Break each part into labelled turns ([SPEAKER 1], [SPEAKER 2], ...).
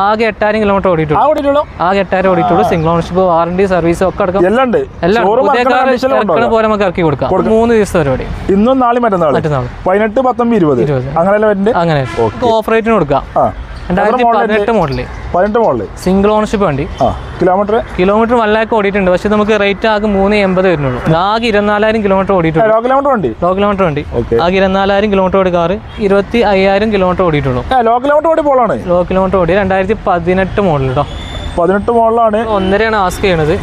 [SPEAKER 1] ആകെ എട്ടായിരം കിലോമീറ്റർ ഓടിയിട്ടുള്ളൂ. ആകെ എട്ടായിരം ഓടിയിട്ടുള്ളൂ. സിംഗിൾ ഓണർഷിപ്പ് വാറണ്ടി സർവീസ് ഒക്കെ അടക്കം
[SPEAKER 2] എല്ലാം ഉണ്ട്?
[SPEAKER 1] എല്ലാം പോലെ നമുക്ക് ഇറക്കി കൊടുക്കാം. മൂന്ന് ദിവസം പരിപാടി.
[SPEAKER 2] ഇന്നും നാളെ മറ്റന്നാൾ
[SPEAKER 1] മറ്റന്നാൾ
[SPEAKER 2] പതിനെട്ട് പത്തൊമ്പത് ഇരുപത്? അങ്ങനെ.
[SPEAKER 1] അങ്ങനെ ഓഫ് റേറ്റിന് കൊടുക്കാം. പതിനെട്ട്
[SPEAKER 2] മോഡൽ.
[SPEAKER 1] സിംഗിൾ ഓണർഷിപ്പ് വണ്ടി.
[SPEAKER 2] ആ കിലോമീറ്റർ?
[SPEAKER 1] കിലോമീറ്റർ വൺ ലാക്ക് ഓടിയിട്ടുണ്ട്. പക്ഷെ നമുക്ക് റേറ്റ് ആകെ മൂന്ന് എൺപത് വരുന്നുള്ളൂ. ആകെ ഇരുപത്തിനാലായിരം കിലോമീറ്റർ ഓടിയിട്ടുണ്ട്.
[SPEAKER 2] ലോ കിലോമീറ്റർ വണ്ടി?
[SPEAKER 1] ലോ കിലോമീറ്റർ വണ്ടി. ആകെ ഇരുപത്തിനാലായിരം കിലോമീറ്റർ ഓടി കാറ് ഇരുപത്തി അയ്യായിരം കിലോമീറ്റർ ഓടിയിട്ടുള്ളൂ.
[SPEAKER 2] ലോ കിലോമീറ്റർ ഓടി പോളാണ്
[SPEAKER 1] ലോ കിലോമീറ്റർ ഓടി രണ്ടായിരത്തി പതിനെട്ട് മോഡൽ കേട്ടോ
[SPEAKER 2] പതിനെട്ട് മോഡലാണ്.
[SPEAKER 1] ഒന്നരയാണ് ആസ്ക് ചെയ്യണത്.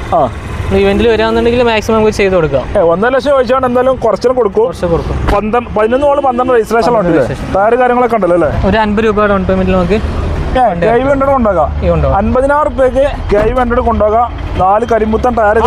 [SPEAKER 1] ഇവന്റിൽ വരാന്നുണ്ടെങ്കിൽ മാക്സിമം നമുക്ക് ചെയ്ത് കൊടുക്കാം.
[SPEAKER 2] ഒന്നര ലക്ഷം ചോദിച്ചാണ് എന്തായാലും കുറച്ചും കൊടുക്കും.
[SPEAKER 1] കുറച്ച് കൊടുക്കും.
[SPEAKER 2] പന്ത്രണ്ട് പതിനൊന്ന് മോൾ പന്ത്രണ്ട് രജിസ്ട്രേഷൻ ഉണ്ട് ടയർ കാര്യങ്ങളൊക്കെ ഉണ്ടല്ലോ അല്ലേ?
[SPEAKER 1] ഒരു അൻപത് രൂപ ഡൗൺ പേയ്മെന്റിൽ നമുക്ക്
[SPEAKER 2] ഗൈവ് ഹൺഡ്രഡ് കൊണ്ടുപോകാം അൻപതിനായിരം റുപ്യക്ക് ഗൈവ് ഹൺഡ്രഡ് കൊണ്ടുപോകാം നാല് കരിമ്പുത്തൻ ടയർ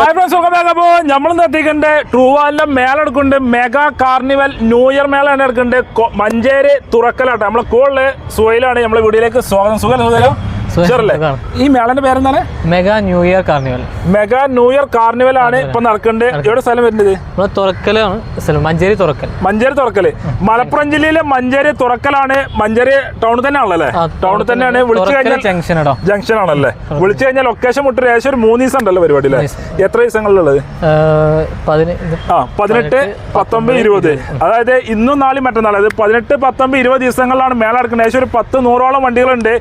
[SPEAKER 2] അപ്പോ നമ്മൾ എത്തിക്കണ്ട് ട്രൂവാലിന്റെ മേലെടുക്കുന്നുണ്ട് മെഗാ കാർണിവൽ ന്യൂ ഇയർ മേള തന്നെ എടുക്കുന്നുണ്ട്. മഞ്ചേരി തുറക്കലാട്ടെ. നമ്മളെ കോളിൽ സുഹയിലാണ് നമ്മളെ വീഡിയോയിലേക്ക് സ്വാഗതം. സുഖം സുഖം ഷുവറല്ലേ. ഈ മേളന്റെ പേരെന്താണ്?
[SPEAKER 1] Mega new year carnival.
[SPEAKER 2] Mega new year carnival ആണ് ഇപ്പൊ നടക്കുന്നത് എവിടെ സ്ഥലം വരുന്നത്
[SPEAKER 1] നമ്മളെ തുറക്കലാണ് സ്ഥലം. മഞ്ചേരി തുറക്കൽ.
[SPEAKER 2] മഞ്ചേരി തുറക്കൽ. മലപ്പുറം ജില്ലയിലെ മഞ്ചേരി തുറക്കലാണ്. മഞ്ചേരി ടൗണിൽ തന്നെ ആണല്ലേ ടൗണിൽ തന്നെയാണ്. വിളിച്ചു കഴിഞ്ഞാൽ
[SPEAKER 1] ജംഗ്ഷൻ
[SPEAKER 2] ജംഗ്ഷൻ ആണല്ലേ? വിളിച്ചു കഴിഞ്ഞാൽ ലൊക്കേഷൻ മുട്ടൊരു ഏകദേശം ഒരു മൂന്ന് ദിവസം ഉണ്ടല്ലോ പരിപാടി അല്ലേ എത്ര ദിവസങ്ങളുള്ളത്
[SPEAKER 1] പതിനഞ്ച്
[SPEAKER 2] ആ പതിനെട്ട് പത്തൊമ്പത് ഇരുപത്. അതായത് ഇന്നും നാളെയും മറ്റന്നാളും. അതായത് പതിനെട്ട് പത്തൊമ്പത് ഇരുപത് ദിവസങ്ങളിലാണ് മേള നടക്കുന്നത്. ഏകദേശം ഒരു പത്ത് നൂറോളം വണ്ടികളുണ്ട്.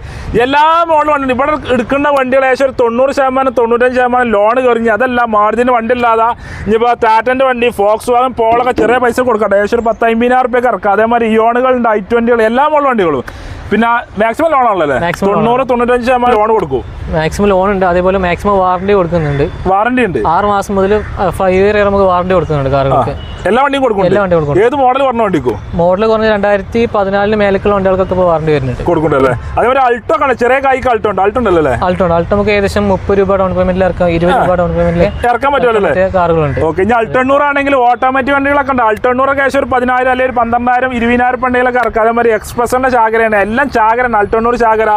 [SPEAKER 2] എല്ലാ മോഡലും വണ്ടി ഇവിടെ എടുക്കുന്ന വണ്ടികൾ ഏകദേശം ഒരു തൊണ്ണൂറ് ശതമാനം തൊണ്ണൂറ്റഞ്ച് ശതമാനം ലോൺ കയറിഞ്ഞ് അതല്ല മാർജിന്റെ വണ്ടി ഇല്ലാതെ. ഇനിയിപ്പോൾ ടാറ്റന്റെ വണ്ടി ഫോക്സ് വാഗൻ പോളൊക്കെ ചെറിയ പൈസ കൊടുക്കട്ടെ. ഏകദേശം ഒരു പത്ത് അമ്പതിനായിരം റുപ്യൊക്കെ ഇറക്കാം. അതേമാതിരി ഇയോണുകളുണ്ട് ഐ ട്വന്റികൾ എല്ലാ മോഡൽ വണ്ടികളും. പിന്നെ മാക്സിമം ലോൺ ആണല്ലേ തൊണ്ണൂറ് തൊണ്ണൂറ്റഞ്ച് ശതമാനം ലോൺ കൊടുക്കും.
[SPEAKER 1] മാക്സിമം ലോൺ ഉണ്ട്. അതേപോലെ മാക്സിമം വാറണ്ടി കൊടുക്കുന്നുണ്ട്.
[SPEAKER 2] വാറണ്ടി ഉണ്ട്.
[SPEAKER 1] ആറ് മാസം മുതൽ ഫൈവ് ഇയർ നമുക്ക് വാറണ്ടി കൊടുക്കുന്നുണ്ട് കാറുകൾക്ക്.
[SPEAKER 2] എല്ലാ വണ്ടിയും കൊടുക്കും
[SPEAKER 1] എല്ലാ കൊടുക്കും.
[SPEAKER 2] ഏത് മോഡൽ പറഞ്ഞ വണ്ടിക്കോ?
[SPEAKER 1] മോഡൽ കുറഞ്ഞ രണ്ടായിരത്തി പതിനാലിന് മേലേക്കുള്ള വണ്ടികൾക്കൊക്കെ ഇപ്പോൾ വാറണ്ടി വരുന്നുണ്ട്.
[SPEAKER 2] കൊടുക്കുന്നുണ്ടല്ലേ? അതേപോലെ അൾട്ടോ കാണാം ചെറിയ കായ്ക്ക് അൾട്ടോ ഉണ്ട്. അൾട്ടോ ഉണ്ടല്ലോ അല്ലേ
[SPEAKER 1] ആൾട്ടോ ഉണ്ട്. അൾട്ടോ നമുക്ക് ഏകദേശം മുപ്പത് രൂപ ഡൗൺ പേയ്മെന്റിൽ ഇറക്കാം. ഇരുപത് രൂപ ഡൗൺ പേയ്മെന്റിൽ
[SPEAKER 2] ഇറക്കാൻ പറ്റുമല്ലേ
[SPEAKER 1] കാറുകളുണ്ട്.
[SPEAKER 2] ഓക്കെ ഇനി അൾട്ടണ്ണൂർ ആണെങ്കിൽ ഓട്ടോമാറ്റിക് വണ്ടികളൊക്കെ ഉണ്ട്. അൾട്ടണ്ണൂർ ഏകദേശം ഒരു പതിനായിരം അല്ലെങ്കിൽ ഒരു പന്ത്രണ്ടായിരം ഇരുപതിനായിരം വണ്ടികളൊക്കെ ഇറക്കാം. അതേമാതിരി എക്സ്പ്രസിന്റെ ചാകരയാണ്. എല്ലാം ചാകരാണ് അൾട്ടണ്ണൂർ ചാകര.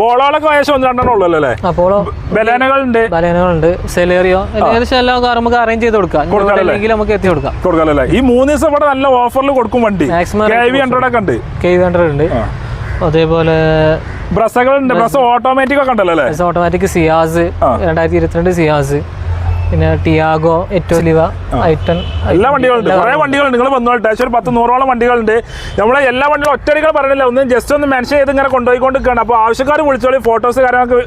[SPEAKER 2] പോളോളൊക്കെ ഏകദേശം ഒന്ന് രണ്ടെണ്ണം ഉള്ളൂ അല്ലേ?
[SPEAKER 1] അപ്പോളോ
[SPEAKER 2] ബലേനകളുണ്ട്.
[SPEAKER 1] ബലേനകളുണ്ട്. സെലേറിയോ. ഏകദേശം എല്ലാ കാറും നമുക്ക് അറേഞ്ച് ചെയ്ത് കൊടുക്കാം. നമുക്ക് എത്തി കൊടുക്കാം
[SPEAKER 2] കൊടുക്കാമല്ലേ ഈ മൂന്ന് ദിവസം ഇവിടെ നല്ല ഓഫറിൽ കൊടുക്കും വണ്ടി.
[SPEAKER 1] Maximum
[SPEAKER 2] കെ വി ഹൺഡ്രഡ് ഒക്കെ ഉണ്ട്.
[SPEAKER 1] കെ ഹൺഡ്രഡ് ഉണ്ട്. അതേപോലെ
[SPEAKER 2] ബ്രസ്സകളുണ്ട്. ബ്രസ് ഓട്ടോമാറ്റിക് ഒക്കെ ഉണ്ടല്ലോ അല്ലേ?
[SPEAKER 1] Automatic Ciaz. രണ്ടായിരത്തി ഇരുപത്തിരണ്ട് സിയാസ്. പിന്നെ ടിയാഗോ എറ്റോലിവ ഐറ്റൺ
[SPEAKER 2] എല്ലാ വണ്ടികളുണ്ട്. കുറേ വണ്ടികളുണ്ട്. നിങ്ങൾ വന്നോട്ടെ ഒരു പത്ത് നൂറോളം വണ്ടികളുണ്ട്. നമ്മളെ എല്ലാ വണ്ടികളും ഒറ്റടികൾ പറഞ്ഞില്ല ഒന്ന് ജസ്റ്റ് ഒന്ന് മെൻഷൻ ചെയ്ത് ഇങ്ങനെ കൊണ്ടുപോയിക്കൊണ്ടിരിക്കുകയാണ്. അപ്പോൾ ആവശ്യക്കാർ വിളിച്ചോളി. ഫോട്ടോസ് കാര്യങ്ങളൊക്കെ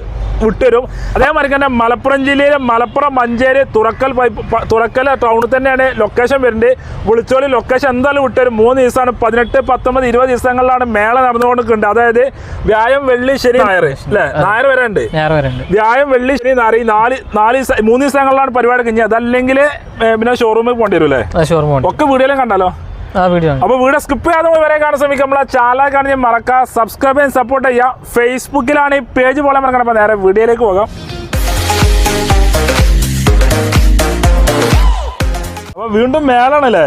[SPEAKER 2] വിട്ടുതരും. അതേമാതിരി തന്നെ മലപ്പുറം ജില്ലയിലെ മലപ്പുറം മഞ്ചേരി തുറക്കൽ പൈപ്പ് തുറക്കൽ ടൗണിൽ തന്നെയാണ് ലൊക്കേഷൻ വരുന്നത്. വിളിച്ചോളി ലൊക്കേഷൻ എന്തായാലും വിട്ടുവരും മൂന്ന് ദിവസമാണ് പതിനെട്ട് പത്തൊമ്പത് ഇരുപത് ദിവസങ്ങളിലാണ് മേള നടന്നുകൊണ്ടിരിക്കുന്നത്. അതായത് വ്യായം വെള്ളി ശനി നായർ അല്ലേ?
[SPEAKER 1] ഞായർ വരെ ഉണ്ട്
[SPEAKER 2] വ്യായം വെള്ളി ശനി നാറി നാല് നാല് ദിവസം മൂന്ന് ദിവസങ്ങളിലാണ് പരിപാടി കഴിഞ്ഞത് അതല്ലെങ്കിൽ പിന്നെ ഷോറൂമിൽ പോകേണ്ടി വരും. അല്ലേ ഒക്കെ വീഡിയോയിലും
[SPEAKER 1] ആണ്
[SPEAKER 2] അപ്പോൾ വീഡിയോ സ്കിപ്പ് ചെയ്യാതെ വരെ കാണാൻ ശ്രമിക്കുക നമ്മളെ ചാനൽ കാണിച്ച് മറക്കുക സബ്സ്ക്രൈബ് ചെയ്യാൻ സപ്പോർട്ട് ചെയ്യുക ഫേസ്ബുക്കിലാണ് ഈ പേജ് പോലെ മറക്കണം അപ്പോൾ നേരെ വീഡിയോയിലേക്ക് പോകാം. അപ്പോൾ വീണ്ടും മേലാണല്ലേ?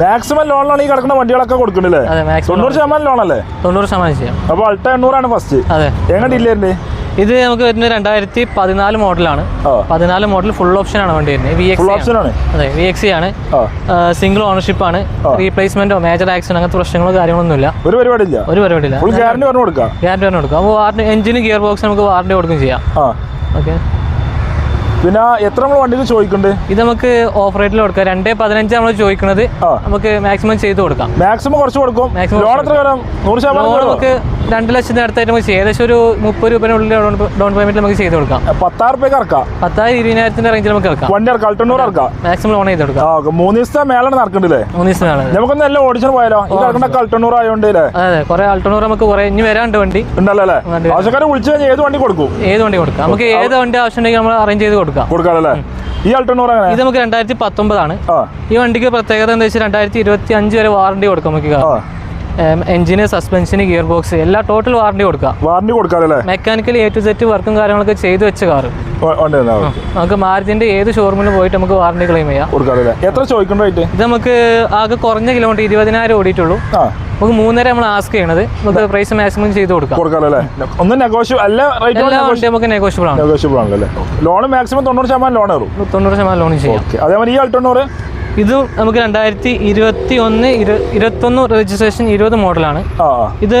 [SPEAKER 2] മാക്സിമം ലോണിലാണ് ഈ കിടക്കുന്ന വണ്ടികളൊക്കെ കൊടുക്കണല്ലേ? തൊണ്ണൂറ് ശതമാനം ലോണല്ലേ
[SPEAKER 1] തൊണ്ണൂറ് ശതമാനം
[SPEAKER 2] അപ്പൊ അൾട്ട എണ്ണൂറാണ് ഫസ്റ്റ് എങ്ങനെ ഇല്ലേ
[SPEAKER 1] ഇത് നമുക്ക് വരുന്നത് രണ്ടായിരത്തി പതിനാല് മോഡലാണ് പതിനാല് മോഡൽ ഫുൾ ഓപ്ഷൻ ആണ് വണ്ടി വരുന്നത് വി എക്സ്
[SPEAKER 2] ഓപ്ഷൻ ആണ്.
[SPEAKER 1] അതെ വി എക്സ് ആണ്. സിംഗിൾ ഓണർഷിപ്പ് ആണ്. റീപ്ലേസ്മെന്റോ മേജർ ആക്സിഡന്റ് അങ്ങനത്തെ പ്രശ്നങ്ങളോ കാര്യങ്ങളൊന്നുമില്ല
[SPEAKER 2] ഒരു പരിപാടിയില്ല?
[SPEAKER 1] ഒരു പരിപാടിയില്ല.
[SPEAKER 2] ഗ്യാരണ്ടി പറഞ്ഞു കൊടുക്കാം?
[SPEAKER 1] ഗ്യാരണ്ടി പറഞ്ഞു കൊടുക്കാം. അപ്പോൾ വാറണ്ടി എഞ്ചിന് ഗിയർ ബോക്സ് നമുക്ക് വാറണ്ടി കൊടുക്കുകയും ചെയ്യാം. ഓക്കെ
[SPEAKER 2] പിന്നെ എത്ര നമ്മൾ വണ്ടിയിൽ ചോദിക്കുന്നുണ്ട്?
[SPEAKER 1] ഇത് നമുക്ക് ഓഫ് റേറ്റിൽ കൊടുക്കാം. രണ്ടേ പതിനഞ്ച് നമ്മൾ ചോദിക്കുന്നത്. നമുക്ക് മാക്സിമം ചെയ്ത് കൊടുക്കാം.
[SPEAKER 2] മാക്സിമം കുറച്ച് കൊടുക്കും. ലോൺ എത്ര വരാം? നൂറ് ശതമാനം?
[SPEAKER 1] നമുക്ക് രണ്ട് ലക്ഷത്തിന് അടുത്തായിട്ട് നമുക്ക് ഏകദേശം ഒരു മുപ്പത് രൂപയുടെ ഡൗൺ പേയ്മെന്റ് നമുക്ക് ചെയ്ത് കൊടുക്കാം.
[SPEAKER 2] പത്തായിരം റുപ്യക്ക് ഇറക്കാം.
[SPEAKER 1] പത്തായിരം ഇരുപതിനായിരത്തിന്റെ റേഞ്ചിൽ നമുക്ക് ഇറക്കാം.
[SPEAKER 2] വണ്ടി ഇറക്കാം. അൾട്ടണ്ണൂറ് ഇറക്കാം.
[SPEAKER 1] മാക്സിമം ലോൺ ചെയ്ത് കൊടുക്കാം.
[SPEAKER 2] മൂന്ന് ദിവസത്തെ മേലാണ് നടക്കണ്ടല്ലേ?
[SPEAKER 1] മൂന്ന് ദിവസമാണ്
[SPEAKER 2] നമുക്കൊന്ന് എല്ലാം ഓടിച്ചു പോയാലോ? ഈ അൾട്ടണ്ണൂറ് ആയതുകൊണ്ട്
[SPEAKER 1] അതെ കുറെ അൾട്ടോണൂർ നമുക്ക് കുറെ ഇനി വരാണ്ട് വണ്ടി.
[SPEAKER 2] ഉണ്ടല്ലോ അല്ലേ? ആവശ്യക്കാരെ വിളിച്ചു കഴിഞ്ഞാൽ ഏത് വണ്ടി കൊടുക്കും?
[SPEAKER 1] ഏത് വണ്ടി കൊടുക്കാം? നമുക്ക് ഏത് വണ്ടി ആവശ്യം ഉണ്ടെങ്കിൽ നമ്മൾ അറേഞ്ച് ചെയ്ത് കൊടുക്കാം.
[SPEAKER 2] കൊടുക്കാമല്ലേ ഈ എങ്ങനെ?
[SPEAKER 1] ഇത് നമുക്ക് രണ്ടായിരത്തി പത്തൊമ്പതാണ്. ഈ വണ്ടിക്ക് പ്രത്യേകത എന്താ വെച്ചാൽ രണ്ടായിരത്തി ഇരുപത്തി അഞ്ച് വരെ വാറണ്ടി കൊടുക്കാം നമുക്ക് എഞ്ചിന് സസ്പെൻഷന് ഗിയർ ബോക്സ് എല്ലാ ടോട്ടൽ വാറണ്ടി കൊടുക്കാം.
[SPEAKER 2] വാറണ്ടി കൊടുക്കാറല്ലേ?
[SPEAKER 1] മെക്കാനിക്കലി എ ടു സെറ്റ് വർക്കും കാര്യങ്ങളൊക്കെ ചെയ്തു വെച്ച കാറ് നമുക്ക് മാരുതിന്റെ ഏത് ഷോറൂമിൽ പോയിട്ട് നമുക്ക് വാറണ്ടി ക്ലെയിം ചെയ്യാം.
[SPEAKER 2] എത്ര ചോദിക്കണ്ട
[SPEAKER 1] ഇത് നമുക്ക് ആകെ കുറഞ്ഞ കിലോമീറ്റർ ഇരുപതിനായിരം ഓടിയിട്ടുള്ളൂ. നമുക്ക് മൂന്നര നമ്മൾ ആസ്ക് ചെയ്യണത്. നമുക്ക് പ്രൈസ് മാക്സിമം ചെയ്ത് കൊടുക്കാം. വണ്ടി നമുക്ക് നെഗോഷ്യബിൾ ആണ്.
[SPEAKER 2] ലോൺ മാക്സിമം തൊണ്ണൂറ് ശതമാനം ലോൺ
[SPEAKER 1] തൊണ്ണൂറ് ശതമാനം ലോൺ ചെയ്യാം.
[SPEAKER 2] അതേപോലെ ഈ അൾട്ടണ്ണൂറ്
[SPEAKER 1] ഇതും നമുക്ക് രണ്ടായിരത്തി ഇരുപത്തി ഒന്ന് ഇരുപത്തൊന്ന് രജിസ്ട്രേഷൻ ഇരുപത് മോഡലാണ് ഇത്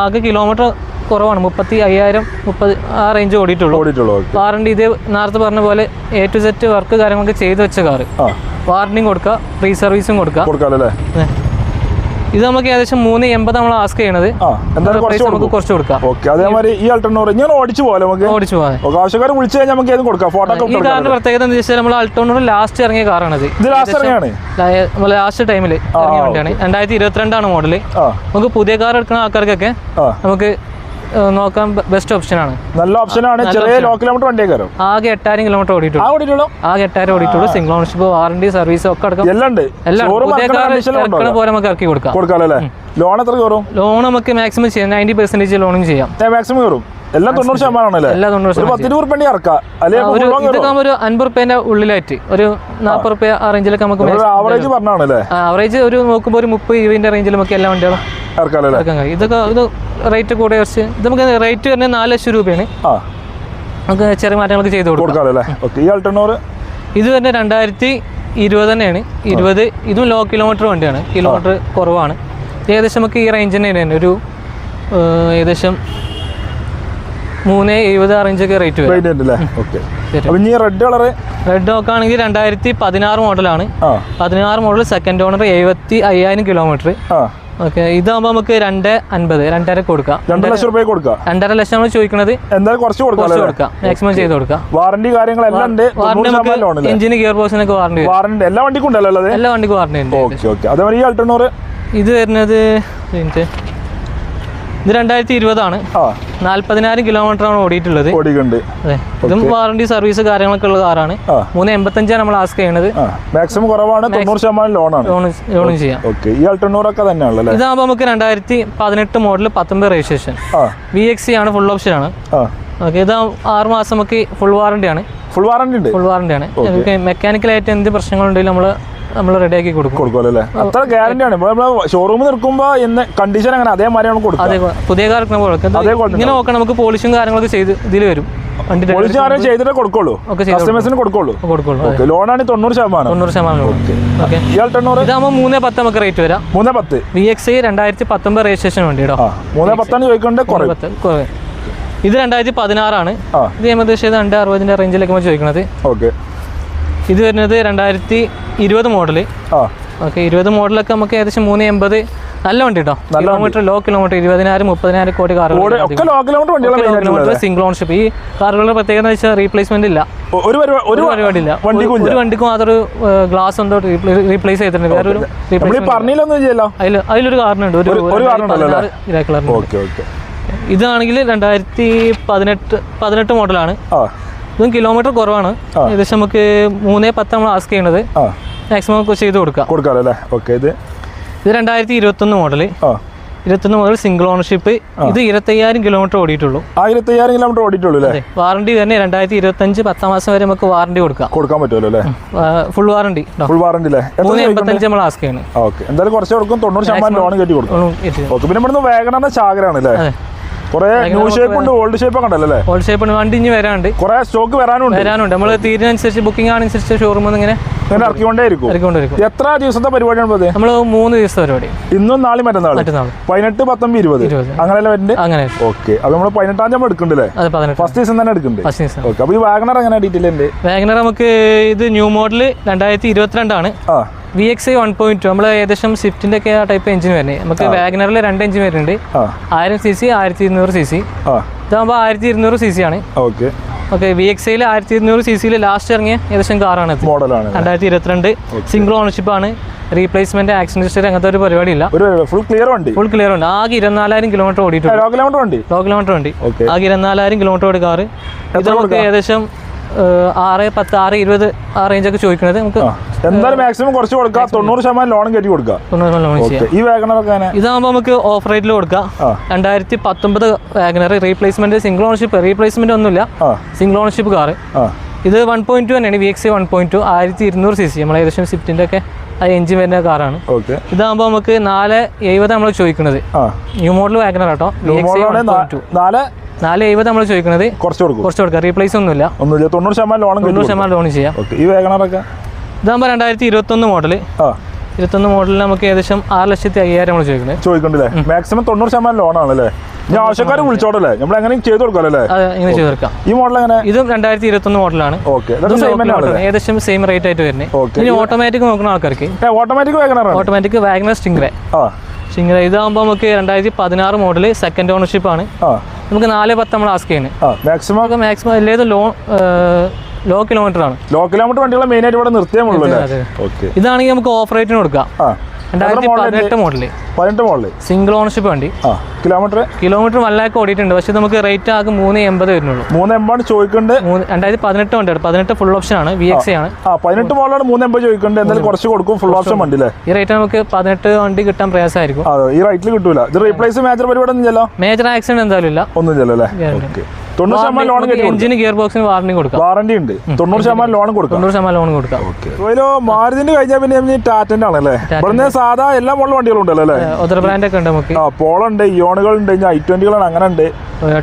[SPEAKER 1] ആകെ കിലോമീറ്റർ കുറവാണ്. മുപ്പത്തി അയ്യായിരം മുപ്പത് ആ റേഞ്ച് ഓടിയിട്ടുള്ളൂ.
[SPEAKER 2] ഓടിയിട്ടുള്ളൂ
[SPEAKER 1] വാറണ്ടി ഇത് നേരത്തെ പറഞ്ഞ പോലെ എ ടു സെറ്റ് വർക്ക് കാര്യങ്ങളൊക്കെ ചെയ്തു വെച്ച കാറ്. വാറണ്ടിയും കൊടുക്കുക ഫ്രീ സർവീസും കൊടുക്കുക.
[SPEAKER 2] അല്ലേ
[SPEAKER 1] ഏ. ഇത് നമുക്ക് ഏകദേശം മൂന്ന് എൺപത് നമ്മൾ ആസ്ക് ചെയ്യണത്. നമുക്ക് കുറച്ച് കൊടുക്കാം.
[SPEAKER 2] ഓക്കെ അതേമാതിരി ഈ ഞാൻ ഓടിച്ചു നമുക്ക്?
[SPEAKER 1] ഓടിച്ചു
[SPEAKER 2] ആവശ്യക്കാർ വിളിച്ചു കഴിഞ്ഞാൽ നമുക്ക് ഏതും കൊടുക്കാം. ഫോട്ടോ
[SPEAKER 1] ഈ കാറിന്റെ പ്രത്യേകത എന്ന് വെച്ചാൽ നമ്മൾ അൾട്ടോണർ ലാസ്റ്റ് ഇറങ്ങിയ കാറാണ്
[SPEAKER 2] ഇത് ലാസ്റ്റ് ടൈമിൽ
[SPEAKER 1] ലാസ്റ്റ് ടൈമിൽ ഇറങ്ങിയ വണ്ടിയാണ്. രണ്ടായിരത്തി ഇരുപത്തിരണ്ടാണ് മോഡൽ നമുക്ക് പുതിയ കാർ എടുക്കുന്ന ആൾക്കാർക്കൊക്കെ നമുക്ക് നോക്കാൻ ബെസ്റ്റ് ഓപ്ഷൻ ആണ്.
[SPEAKER 2] നല്ല ഓപ്ഷൻ ആണ്. ചെറിയ ലോ കിലോമീറ്റർ വണ്ടി കയറും
[SPEAKER 1] ആകെ എട്ടായിരം കിലോമീറ്റർ
[SPEAKER 2] ആ
[SPEAKER 1] ഓടിയിട്ടുള്ളൂ? ആകെ എട്ടായിരം ഓടിയിട്ടുള്ളൂ. സിംഗിൾ ഓണർഷിപ്പ് വാറണ്ടി സർവീസ് ഒക്കെ അടക്കം
[SPEAKER 2] എല്ലാം ഉണ്ട്.
[SPEAKER 1] എല്ലാം പോലെ നമുക്ക് ഇറക്കി കൊടുക്കാം.
[SPEAKER 2] കൊടുക്കാം അല്ലേ? ലോൺ എത്ര കയറും?
[SPEAKER 1] ലോൺ നമുക്ക് മാക്സിമം ചെയ്യാം. നയന്റി പെർസെന്റേജ് ലോണും ചെയ്യാം.
[SPEAKER 2] മാക്സിമം കയറും. എല്ലാം തൊണ്ണൂറ് ശതമാനമാണല്ലേ
[SPEAKER 1] എല്ലാ തൊണ്ണൂറ് ശതമാനം ഒരു അൻപത് റുപ്യന്റെ ഉള്ളിലായിട്ട്. ഒരു നാൽപ്പത് റുപ്യ ആ റേഞ്ചിലൊക്കെ നമുക്ക്
[SPEAKER 2] ഒരു ആവറേജ് പറഞ്ഞാണല്ലേ?
[SPEAKER 1] ആവറേജ് ഒരു നോക്കുമ്പോൾ ഒരു മുപ്പത് ഇരുപതിന്റെ റേഞ്ചിൽ നമുക്ക് എല്ലാ വണ്ടികളും ഇതൊക്കെ ഇത് റേറ്റ് കൂടെ കുറച്ച് ഇത് നമുക്ക് റേറ്റ് തന്നെ നാല് ലക്ഷം രൂപയാണ്. നമുക്ക് ചെറിയ മാറ്റങ്ങളൊക്കെ ചെയ്ത് കൊടുക്കാം. ഇത് തന്നെ രണ്ടായിരത്തി ഇരുപത് തന്നെയാണ്. ഇരുപത് ഇതും ലോ കിലോമീറ്റർ വണ്ടിയാണ്. കിലോമീറ്റർ കുറവാണ്. ഏകദേശം നമുക്ക് ഈ റേഞ്ച് തന്നെയാണ്. ഒരു ഏകദേശം മൂന്ന് എഴുപത് ആ റേഞ്ചൊക്കെ റേറ്റ് വരും.
[SPEAKER 2] Red colour?
[SPEAKER 1] റെഡ് നോക്കുകയാണെങ്കിൽ രണ്ടായിരത്തി പതിനാറ് മോഡലാണ് പതിനാറ് മോഡൽ സെക്കൻഡ് ഓണർ എഴുപത്തി അയ്യായിരം കിലോമീറ്റർ ഓക്കെ ഇതാകുമ്പോൾ നമുക്ക് രണ്ട് അൻപത് രണ്ടര കൊടുക്കാം.
[SPEAKER 2] രണ്ടര ലക്ഷം രൂപ കൊടുക്കാം.
[SPEAKER 1] രണ്ടര ലക്ഷം നമ്മൾ ചോദിക്കുന്നത്
[SPEAKER 2] എന്തായാലും കുറച്ച് കൊടുക്കാം
[SPEAKER 1] മാക്സിമം ചെയ്ത് കൊടുക്കാം.
[SPEAKER 2] വാറണ്ടി കാര്യങ്ങളെല്ലാം ഉണ്ട്.
[SPEAKER 1] വാറണ്ടി എഞ്ചിന് ഗിയർ ബോക്സിനൊക്കെ വാറണ്ടി
[SPEAKER 2] വാറണ്ടി എല്ലാ വണ്ടിക്കും ഉണ്ടല്ലോ
[SPEAKER 1] എല്ലാ വണ്ടിക്കും വാറണ്ടി ഉണ്ട്.
[SPEAKER 2] ഓക്കെ ഓക്കെ അതേപോലെ ഈ അൾട്ടണ്ണൂറ്
[SPEAKER 1] ഇത് വരുന്നത് ഇത് രണ്ടായിരത്തി ഇരുപതാണ് നാല്പതിനായിരം കിലോമീറ്റർ ആണ് ഓടിയിട്ടുള്ളത് ഇതും വാറണ്ടി സർവീസ് കാര്യങ്ങളൊക്കെ ഉള്ള കാറാണ്. മൂന്ന് എൺപത്തഞ്ചാണ് നമ്മൾ ആസ്ക് ചെയ്യണത്
[SPEAKER 2] മാക്സിമം കുറവാണ് തൊണ്ണൂറ് ശതമാനം ലോണാണ്
[SPEAKER 1] ലോണും ചെയ്യാം. ഇതാകുമ്പോൾ നമുക്ക് രണ്ടായിരത്തി പതിനെട്ട് മോഡൽ പത്തൊമ്പത് രജിസ്ട്രേഷൻ വി എക്സ് സി ആണ് ഫുൾ ഓപ്ഷൻ ആണ്. ഓക്കെ. ഇത് ആറ് മാസം നമുക്ക് ഫുൾ വാറണ്ടി ആണ്.
[SPEAKER 2] ഫുൾ വാറണ്ടി ഉണ്ട്.
[SPEAKER 1] ഫുൾ വാറണ്ടി ആണ്. മെക്കാനിക്കൽ മെക്കാനിക്കലായിട്ട് എന്ത് പ്രശ്നങ്ങളുണ്ടെങ്കിലും നമ്മൾ നമ്മൾ റെഡിയാക്കി കൊടുക്കും.
[SPEAKER 2] കൊടുക്കുമല്ലോ അല്ലേ അത്ര ഗ്യാരണ്ടി ആണ്. നമ്മൾ ഷോറൂമിൽ നിൽക്കുമ്പോൾ ഇന്ന് കണ്ടീഷൻ അങ്ങനെ അതേമാതിരിയാണ് കൊടുക്കുക.
[SPEAKER 1] അതേ പുതിയ കാർ എടുക്കുന്ന പോലെ ഇത്
[SPEAKER 2] അതേപോലെ
[SPEAKER 1] ഇങ്ങനെ നോക്കണം നമുക്ക് പോളിഷും കാര്യങ്ങളൊക്കെ ചെയ്ത് ഇതിൽ വരും. വണ്ടി
[SPEAKER 2] പോളിസി ആരും ചെയ്തിട്ടേ കൊടുക്കുള്ളൂ. കസ്റ്റമേഴ്സിന് കൊടുക്കുള്ളൂ.
[SPEAKER 1] കൊടുക്കുള്ളൂ
[SPEAKER 2] ലോണാണ് തൊണ്ണൂറ് ശതമാനം.
[SPEAKER 1] തൊണ്ണൂറ് ശതമാനം ഓക്കെ
[SPEAKER 2] ഈ അൾട്ടണ്ണൂറ്
[SPEAKER 1] ഇതാകുമ്പോൾ മൂന്ന് പത്ത് നമുക്ക് റേറ്റ് വരാം.
[SPEAKER 2] മൂന്ന് പത്ത്.
[SPEAKER 1] വി എക്സ് ഐ രണ്ടായിരത്തി പത്തൊമ്പത് രജിസ്ട്രേഷൻ വണ്ടി കേട്ടോ
[SPEAKER 2] ആ മൂന്ന് പത്താണ് ചോദിക്കേണ്ടത് കുറയും.
[SPEAKER 1] കുറവ്. ഇത് രണ്ടായിരത്തി പതിനാറാണ് ഇത് ഏകദേശം രണ്ട് അറുപതിന്റെ റേഞ്ചിലേക്ക് നമ്മൾ ചോദിക്കുന്നത്
[SPEAKER 2] ഓക്കെ
[SPEAKER 1] ഇത് വരുന്നത് രണ്ടായിരത്തി ഇരുപത് മോഡൽ ഓക്കെ ഇരുപത് മോഡലൊക്കെ നമുക്ക് ഏകദേശം മൂന്ന് എൺപത് നല്ല വണ്ടി കേട്ടോ കിലോമീറ്റർ ലോ കിലോമീറ്റർ ഇരുപതിനായിരം മുപ്പതിനായിരം കോടി കാറുകൾ. സിംഗിൾ ഓൺഷിപ്പ് ഈ കാറുകളുടെ പ്രത്യേകത എന്ന് വെച്ചാൽ റീപ്ലേസ്മെന്റ് ഇല്ല.
[SPEAKER 2] ഒരു പരിപാടി ഒരു
[SPEAKER 1] ഒരു പരിപാടിയില്ല.
[SPEAKER 2] വണ്ടിക്കും
[SPEAKER 1] ഒരു- വണ്ടിക്ക് വണ്ടിക്കും അതൊരു ഗ്ലാസ് എന്തോ റീപ്ലേസ് ചെയ്തിട്ടുണ്ട്. വേറൊരു അതിലൊരു കാറിനുണ്ട് ഒരു കളറിന് ഇതാണെങ്കിൽ രണ്ടായിരത്തി പതിനെട്ട് പതിനെട്ട് മോഡലാണ്. ഇതും കിലോമീറ്റർ കുറവാണ്. ഏകദേശം നമുക്ക് മൂന്നേ പത്ത് നമ്മൾ ആസ്ക് ചെയ്യണത്. മാക്സിമം ചെയ്ത് കൊടുക്കാം.
[SPEAKER 2] കൊടുക്കാം അല്ലേ? ഓക്കെ ഇത്?
[SPEAKER 1] ഇത് രണ്ടായിരത്തി ഇരുപത്തൊന്ന് മോഡൽ ഇരുപത്തൊന്ന് മുതൽ സിംഗിൾ ഓണർഷിപ്പ് ഇത് ഇരുപത്തയ്യായിരം കിലോമീറ്റർ ഓടിയിട്ടുള്ളൂ.
[SPEAKER 2] ആയിരത്തി അയ്യായിരം കിലോമീറ്റർ ഓടിയിട്ടുള്ളൂ അല്ലേ?
[SPEAKER 1] വാറണ്ടി തന്നെ രണ്ടായിരത്തി ഇരുപത്തഞ്ച് പത്താം മാസം വരെ നമുക്ക് വാറണ്ടി കൊടുക്കാം.
[SPEAKER 2] കൊടുക്കാൻ പറ്റുമല്ലോ അല്ലേ?
[SPEAKER 1] ഫുൾ വാറണ്ടി
[SPEAKER 2] ഫുൾ വാറണ്ടി
[SPEAKER 1] മൂന്ന് എൺപത്തഞ്ച് നമ്മൾ ആസ്ക് ചെയ്യണം
[SPEAKER 2] ഓക്കെ എന്തായാലും കുറച്ച് കൊടുക്കും. തൊണ്ണൂറ് ശതമാനം ലോൺ കയറ്റി കൊടുക്കും. ഓക്കെ പിന്നെ ഇവിടുന്ന് വേഗണ ചാകരാണ് അല്ലേ. കുറെ ന്യൂ ഷേപ്പ് ഉണ്ട് ഓൾഡ് ഷേപ്പ് ഒക്കെ ഉണ്ടല്ലോ അല്ലേ?
[SPEAKER 1] ഹോൾ ഷേപ്പ് വണ്ടി ഇനി
[SPEAKER 2] കുറെ സ്റ്റോക്ക് വരാനുണ്ട്.
[SPEAKER 1] വരാനുണ്ട്. നമ്മൾ തീരുന്നതനുസരിച്ച് ബുക്കിംഗ് ആണനുസരിച്ച് ഷോറൂമിൽ ഇങ്ങനെ
[SPEAKER 2] എത്ര ദിവസത്തെ പരിപാടിയാണ്
[SPEAKER 1] നമ്മൾ മൂന്ന് ദിവസത്തെ പരിപാടി.
[SPEAKER 2] ഇന്നും നാളെ മറ്റന്നാൾ പതിനെട്ട് പത്തൊമ്പത് ഇരുപത്. അങ്ങനെയല്ലേ വരുന്നത്
[SPEAKER 1] അങ്ങനെ
[SPEAKER 2] ഓക്കെ. അത് നമ്മൾ പതിനെട്ടാം തീയതി എടുക്കണ്ടല്ലേ? ഫസ്റ്റ് തന്നെ ഓക്കെ. അപ്പൊ ഈ വാഗണർ എങ്ങനെ ഡീറ്റെയിൽ ഉണ്ട്?
[SPEAKER 1] വാഗനർ നമുക്ക് ഇത് ന്യൂ മോഡൽ രണ്ടായിരത്തി ഇരുപത്തിരണ്ടാണ്. V X I one point two നമ്മൾ ഏകദേശം സ്വിഫ്റ്റിന്റെ ഒക്കെ ആ ടൈപ്പ് എഞ്ചിൻ വരുന്നത് നമുക്ക് വാഗനറിൽ രണ്ട് എഞ്ചിൻ വരുന്നുണ്ട്. ആയിരം സി സി ആയിരത്തി ഇരുന്നൂറ് സി സി ഇതാകുമ്പോൾ ആയിരത്തി ഇരുന്നൂറ് സി സി ആണ്.
[SPEAKER 2] ഓക്കെ.
[SPEAKER 1] ഓക്കെ വി എക്സ് ഐയിൽ ആയിരത്തി ഇരുന്നൂറ് സി സിയിൽ ലാസ്റ്റ് ഇറങ്ങിയ ഏകദേശം കാറാണ്
[SPEAKER 2] മോഡലാണ്.
[SPEAKER 1] രണ്ടായിരത്തി ഇരുപത്തിരണ്ട് സിംഗിൾ ഓണർഷിപ്പ് ആണ്. റീപ്ലേസ്മെന്റ് ആക്സിഡന്റ് അങ്ങനത്തെ ഒരു പരിപാടി.
[SPEAKER 2] ഇല്ല ഫുൾ ക്ലിയർ ഉണ്ട്
[SPEAKER 1] ഫുൾ ക്ലിയർ ഉണ്ട്. ആകെ ഇരുപത്തിനാലായിരം കിലോമീറ്റർ ഓടിയിട്ടുണ്ട്.
[SPEAKER 2] കിലോമീറ്റർ വണ്ടി.
[SPEAKER 1] ലോ കിലോമീറ്റർ വണ്ടി. ആകെ ഇരുപത്തിനാലായിരം കിലോമീറ്റർ ഓടി കാറ് ഇത് നമുക്ക് ഏകദേശം ആറ് പത്ത് ആറ് ഇരുപത് ആ റേഞ്ചൊക്കെ ചോദിക്കുന്നത് നമുക്ക്
[SPEAKER 2] എന്തായാലും മാക്സിമം കുറച്ച് കൊടുക്കാം. തൊണ്ണൂറ് ശതമാനം ലോൺ കയറ്റി കൊടുക്കാം
[SPEAKER 1] തൊണ്ണൂറ് ലോൺ ചെയ്യാം.
[SPEAKER 2] ഓക്കെ ഈ വാഗണറൊക്കെ അങ്ങനെ
[SPEAKER 1] ഇതാകുമ്പോൾ നമുക്ക് ഓഫ് റേറ്റിൽ കൊടുക്കാം. രണ്ടായിരത്തി പത്തൊമ്പത് WagonR replacement single ownership replacement ഒന്നുമില്ല. സിംഗിൾ ഓണർഷിപ്പ് കാറ് ഇത് വൺ പോയിന്റ് ടു തന്നെയാണ് V X one point two ആയിരത്തി ഇരുന്നൂറ് സി സി നമ്മൾ ഏകദേശം സ്വിഫ്റ്റിന്റെ ഒക്കെ ആ എഞ്ചിൻ വരുന്ന കാറാണ്.
[SPEAKER 2] ഓക്കെ
[SPEAKER 1] ഇതാകുമ്പോൾ നമുക്ക് നാല് എഴുപത് നമ്മൾ ചോദിക്കുന്നത് ന്യൂ മോഡൽ വാഗനർ കേട്ടോ
[SPEAKER 2] നാല്
[SPEAKER 1] നാല് എഴുപത് നമ്മൾ ചോദിക്കുന്നത്
[SPEAKER 2] കുറച്ച് കൊടുക്കും.
[SPEAKER 1] കുറച്ച് കൊടുക്കാം. റീപ്ലേസ് ഒന്നുമില്ല.
[SPEAKER 2] ഒന്നുമില്ല. തൊണ്ണൂറ് ശതമാനം കയറ്റി
[SPEAKER 1] തൊണ്ണൂറ് ശതമാനം ലോൺ ചെയ്യാം.
[SPEAKER 2] ഈ വാഗണറൊക്കെ
[SPEAKER 1] ഇതാകുമ്പോൾ രണ്ടായിരത്തി ഇരുപത്തൊന്ന് മോഡൽ
[SPEAKER 2] ആ.
[SPEAKER 1] ഇരുപത്തൊന്ന് മോഡലിൽ നമുക്ക് ഏകദേശം ആറ് ലക്ഷത്തി അയ്യായിരം നമ്മൾ ചോദിക്കുന്നത്
[SPEAKER 2] ചോദിക്കണ്ടല്ലേ? മാക്സിമം തൊണ്ണൂറ് ശതമാനം ലോൺ ആണല്ലേ? ഞാൻ ആവശ്യക്കാരെ വിളിച്ചോടല്ലേ നമ്മൾ എങ്ങനെയും ചെയ്ത് കൊടുക്കാമല്ലേ അല്ലേ?
[SPEAKER 1] ഇങ്ങനെ ചെയ്ത് തീർക്കാം
[SPEAKER 2] ഈ മോഡൽ എങ്ങനെ?
[SPEAKER 1] ഇതും രണ്ടായിരത്തി ഇരുപത്തൊന്ന് മോഡലാണ് ഏകദേശം സെയിം റേറ്റ് ആയിട്ട് വരുന്നത് ഇനി ഓട്ടോമാറ്റിക് നോക്കുന്ന ആൾക്കാർക്ക്.
[SPEAKER 2] Automatic WagonR
[SPEAKER 1] automatic WagonR Stingray ഇതാകുമ്പോൾ നമുക്ക് രണ്ടായിരത്തി പതിനാറ് മോഡൽ സെക്കൻഡ് ഓണർഷിപ്പ് ആണ് നമുക്ക് നാല് പത്ത് നമ്മൾ ആസ്ക് ചെയ്യുന്നത്
[SPEAKER 2] മാക്സിമം
[SPEAKER 1] മാക്സിമം എല്ലാതും ലോ ലോ കിലോമീറ്റർ ആണ്.
[SPEAKER 2] ലോ കിലോമീറ്റർ വണ്ടികളെ മെയിൻ ആയിട്ട് ഇവിടെ നിർത്തിയേ ഉള്ളൂ അല്ലേ?
[SPEAKER 1] അതെ.
[SPEAKER 2] ഓക്കെ
[SPEAKER 1] ഇതാണെങ്കിൽ നമുക്ക് ഓഫ് റേറ്റിന് കൊടുക്കാം. രണ്ടായിരത്തി പതിനെട്ട് മോഡൽ
[SPEAKER 2] പതിനെട്ട് മോഡൽ
[SPEAKER 1] സിംഗിൾ ഓണർഷിപ്പ് വണ്ടി.
[SPEAKER 2] കിലോമീറ്റർ
[SPEAKER 1] കിലോമീറ്റർ വൺ ലാക്ക് ഓടിയിട്ടുണ്ട്. പക്ഷെ നമുക്ക് റേറ്റ് ആകെ മൂന്ന് എൺപത് വരുന്നുള്ളൂ.
[SPEAKER 2] മൂന്ന് എൺപത് ചോദിക്കുന്നുണ്ട്
[SPEAKER 1] രണ്ടായിരത്തി പതിനെട്ട് വണ്ടിയാണ് പതിനെട്ട് ഫുൾ ഓപ്ഷൻ ആണ്. വി എക്സ് ആണ്.
[SPEAKER 2] പതിനെട്ട് മോഡലാണ് മൂന്ന് എൺപത് ചോദിക്കുന്നുണ്ട് എന്തായാലും കുറച്ച് കൊടുക്കും. ഫുൾ ഓപ്ഷൻ വണ്ടി
[SPEAKER 1] ഈ റേറ്റ് നമുക്ക് പതിനെട്ട് വണ്ടി കിട്ടാൻ പ്രയാസമായിരിക്കും.
[SPEAKER 2] ഈ റേറ്റിൽ കിട്ടൂല. ഇത് റീപ്ലേസ് മേജർ പരിപാടി ഒന്നും
[SPEAKER 1] മേജർ ആക്സിഡന്റ് എന്തായാലും ഇല്ല.
[SPEAKER 2] ഒന്നും ചെല്ലോ അല്ലേ? തൊണ്ണൂറ് ശതമാനം ലോൺ
[SPEAKER 1] എഞ്ചിന് ഗിയർ ബോക്സിന് വാറണ്ടി കൊടുക്കാം.
[SPEAKER 2] വാറണ്ടി ഉണ്ട്. തൊണ്ണൂറ് ശതമാനം ലോൺ കൊടുക്കാം.
[SPEAKER 1] തൊണ്ണൂറ് ശതമാനം ലോൺ കൊടുക്കാം.
[SPEAKER 2] ഓക്കെ മാരുതിന്റെ കഴിഞ്ഞാൽ പിന്നെ ടാറ്റന്റെ ആണല്ലേ ഇവിടുന്ന് സാധാ എല്ലാ മോഡൽ വണ്ടികളും ഉണ്ടല്ലോ അല്ലേ
[SPEAKER 1] ഒതർ ബ്രാൻഡ് ഒക്കെ ഉണ്ട് നമുക്ക്.
[SPEAKER 2] ആ ഇയോണുകൾ ഉണ്ട് ഐ ട്വന്റികളാണ് അങ്ങനെ ഉണ്ട്.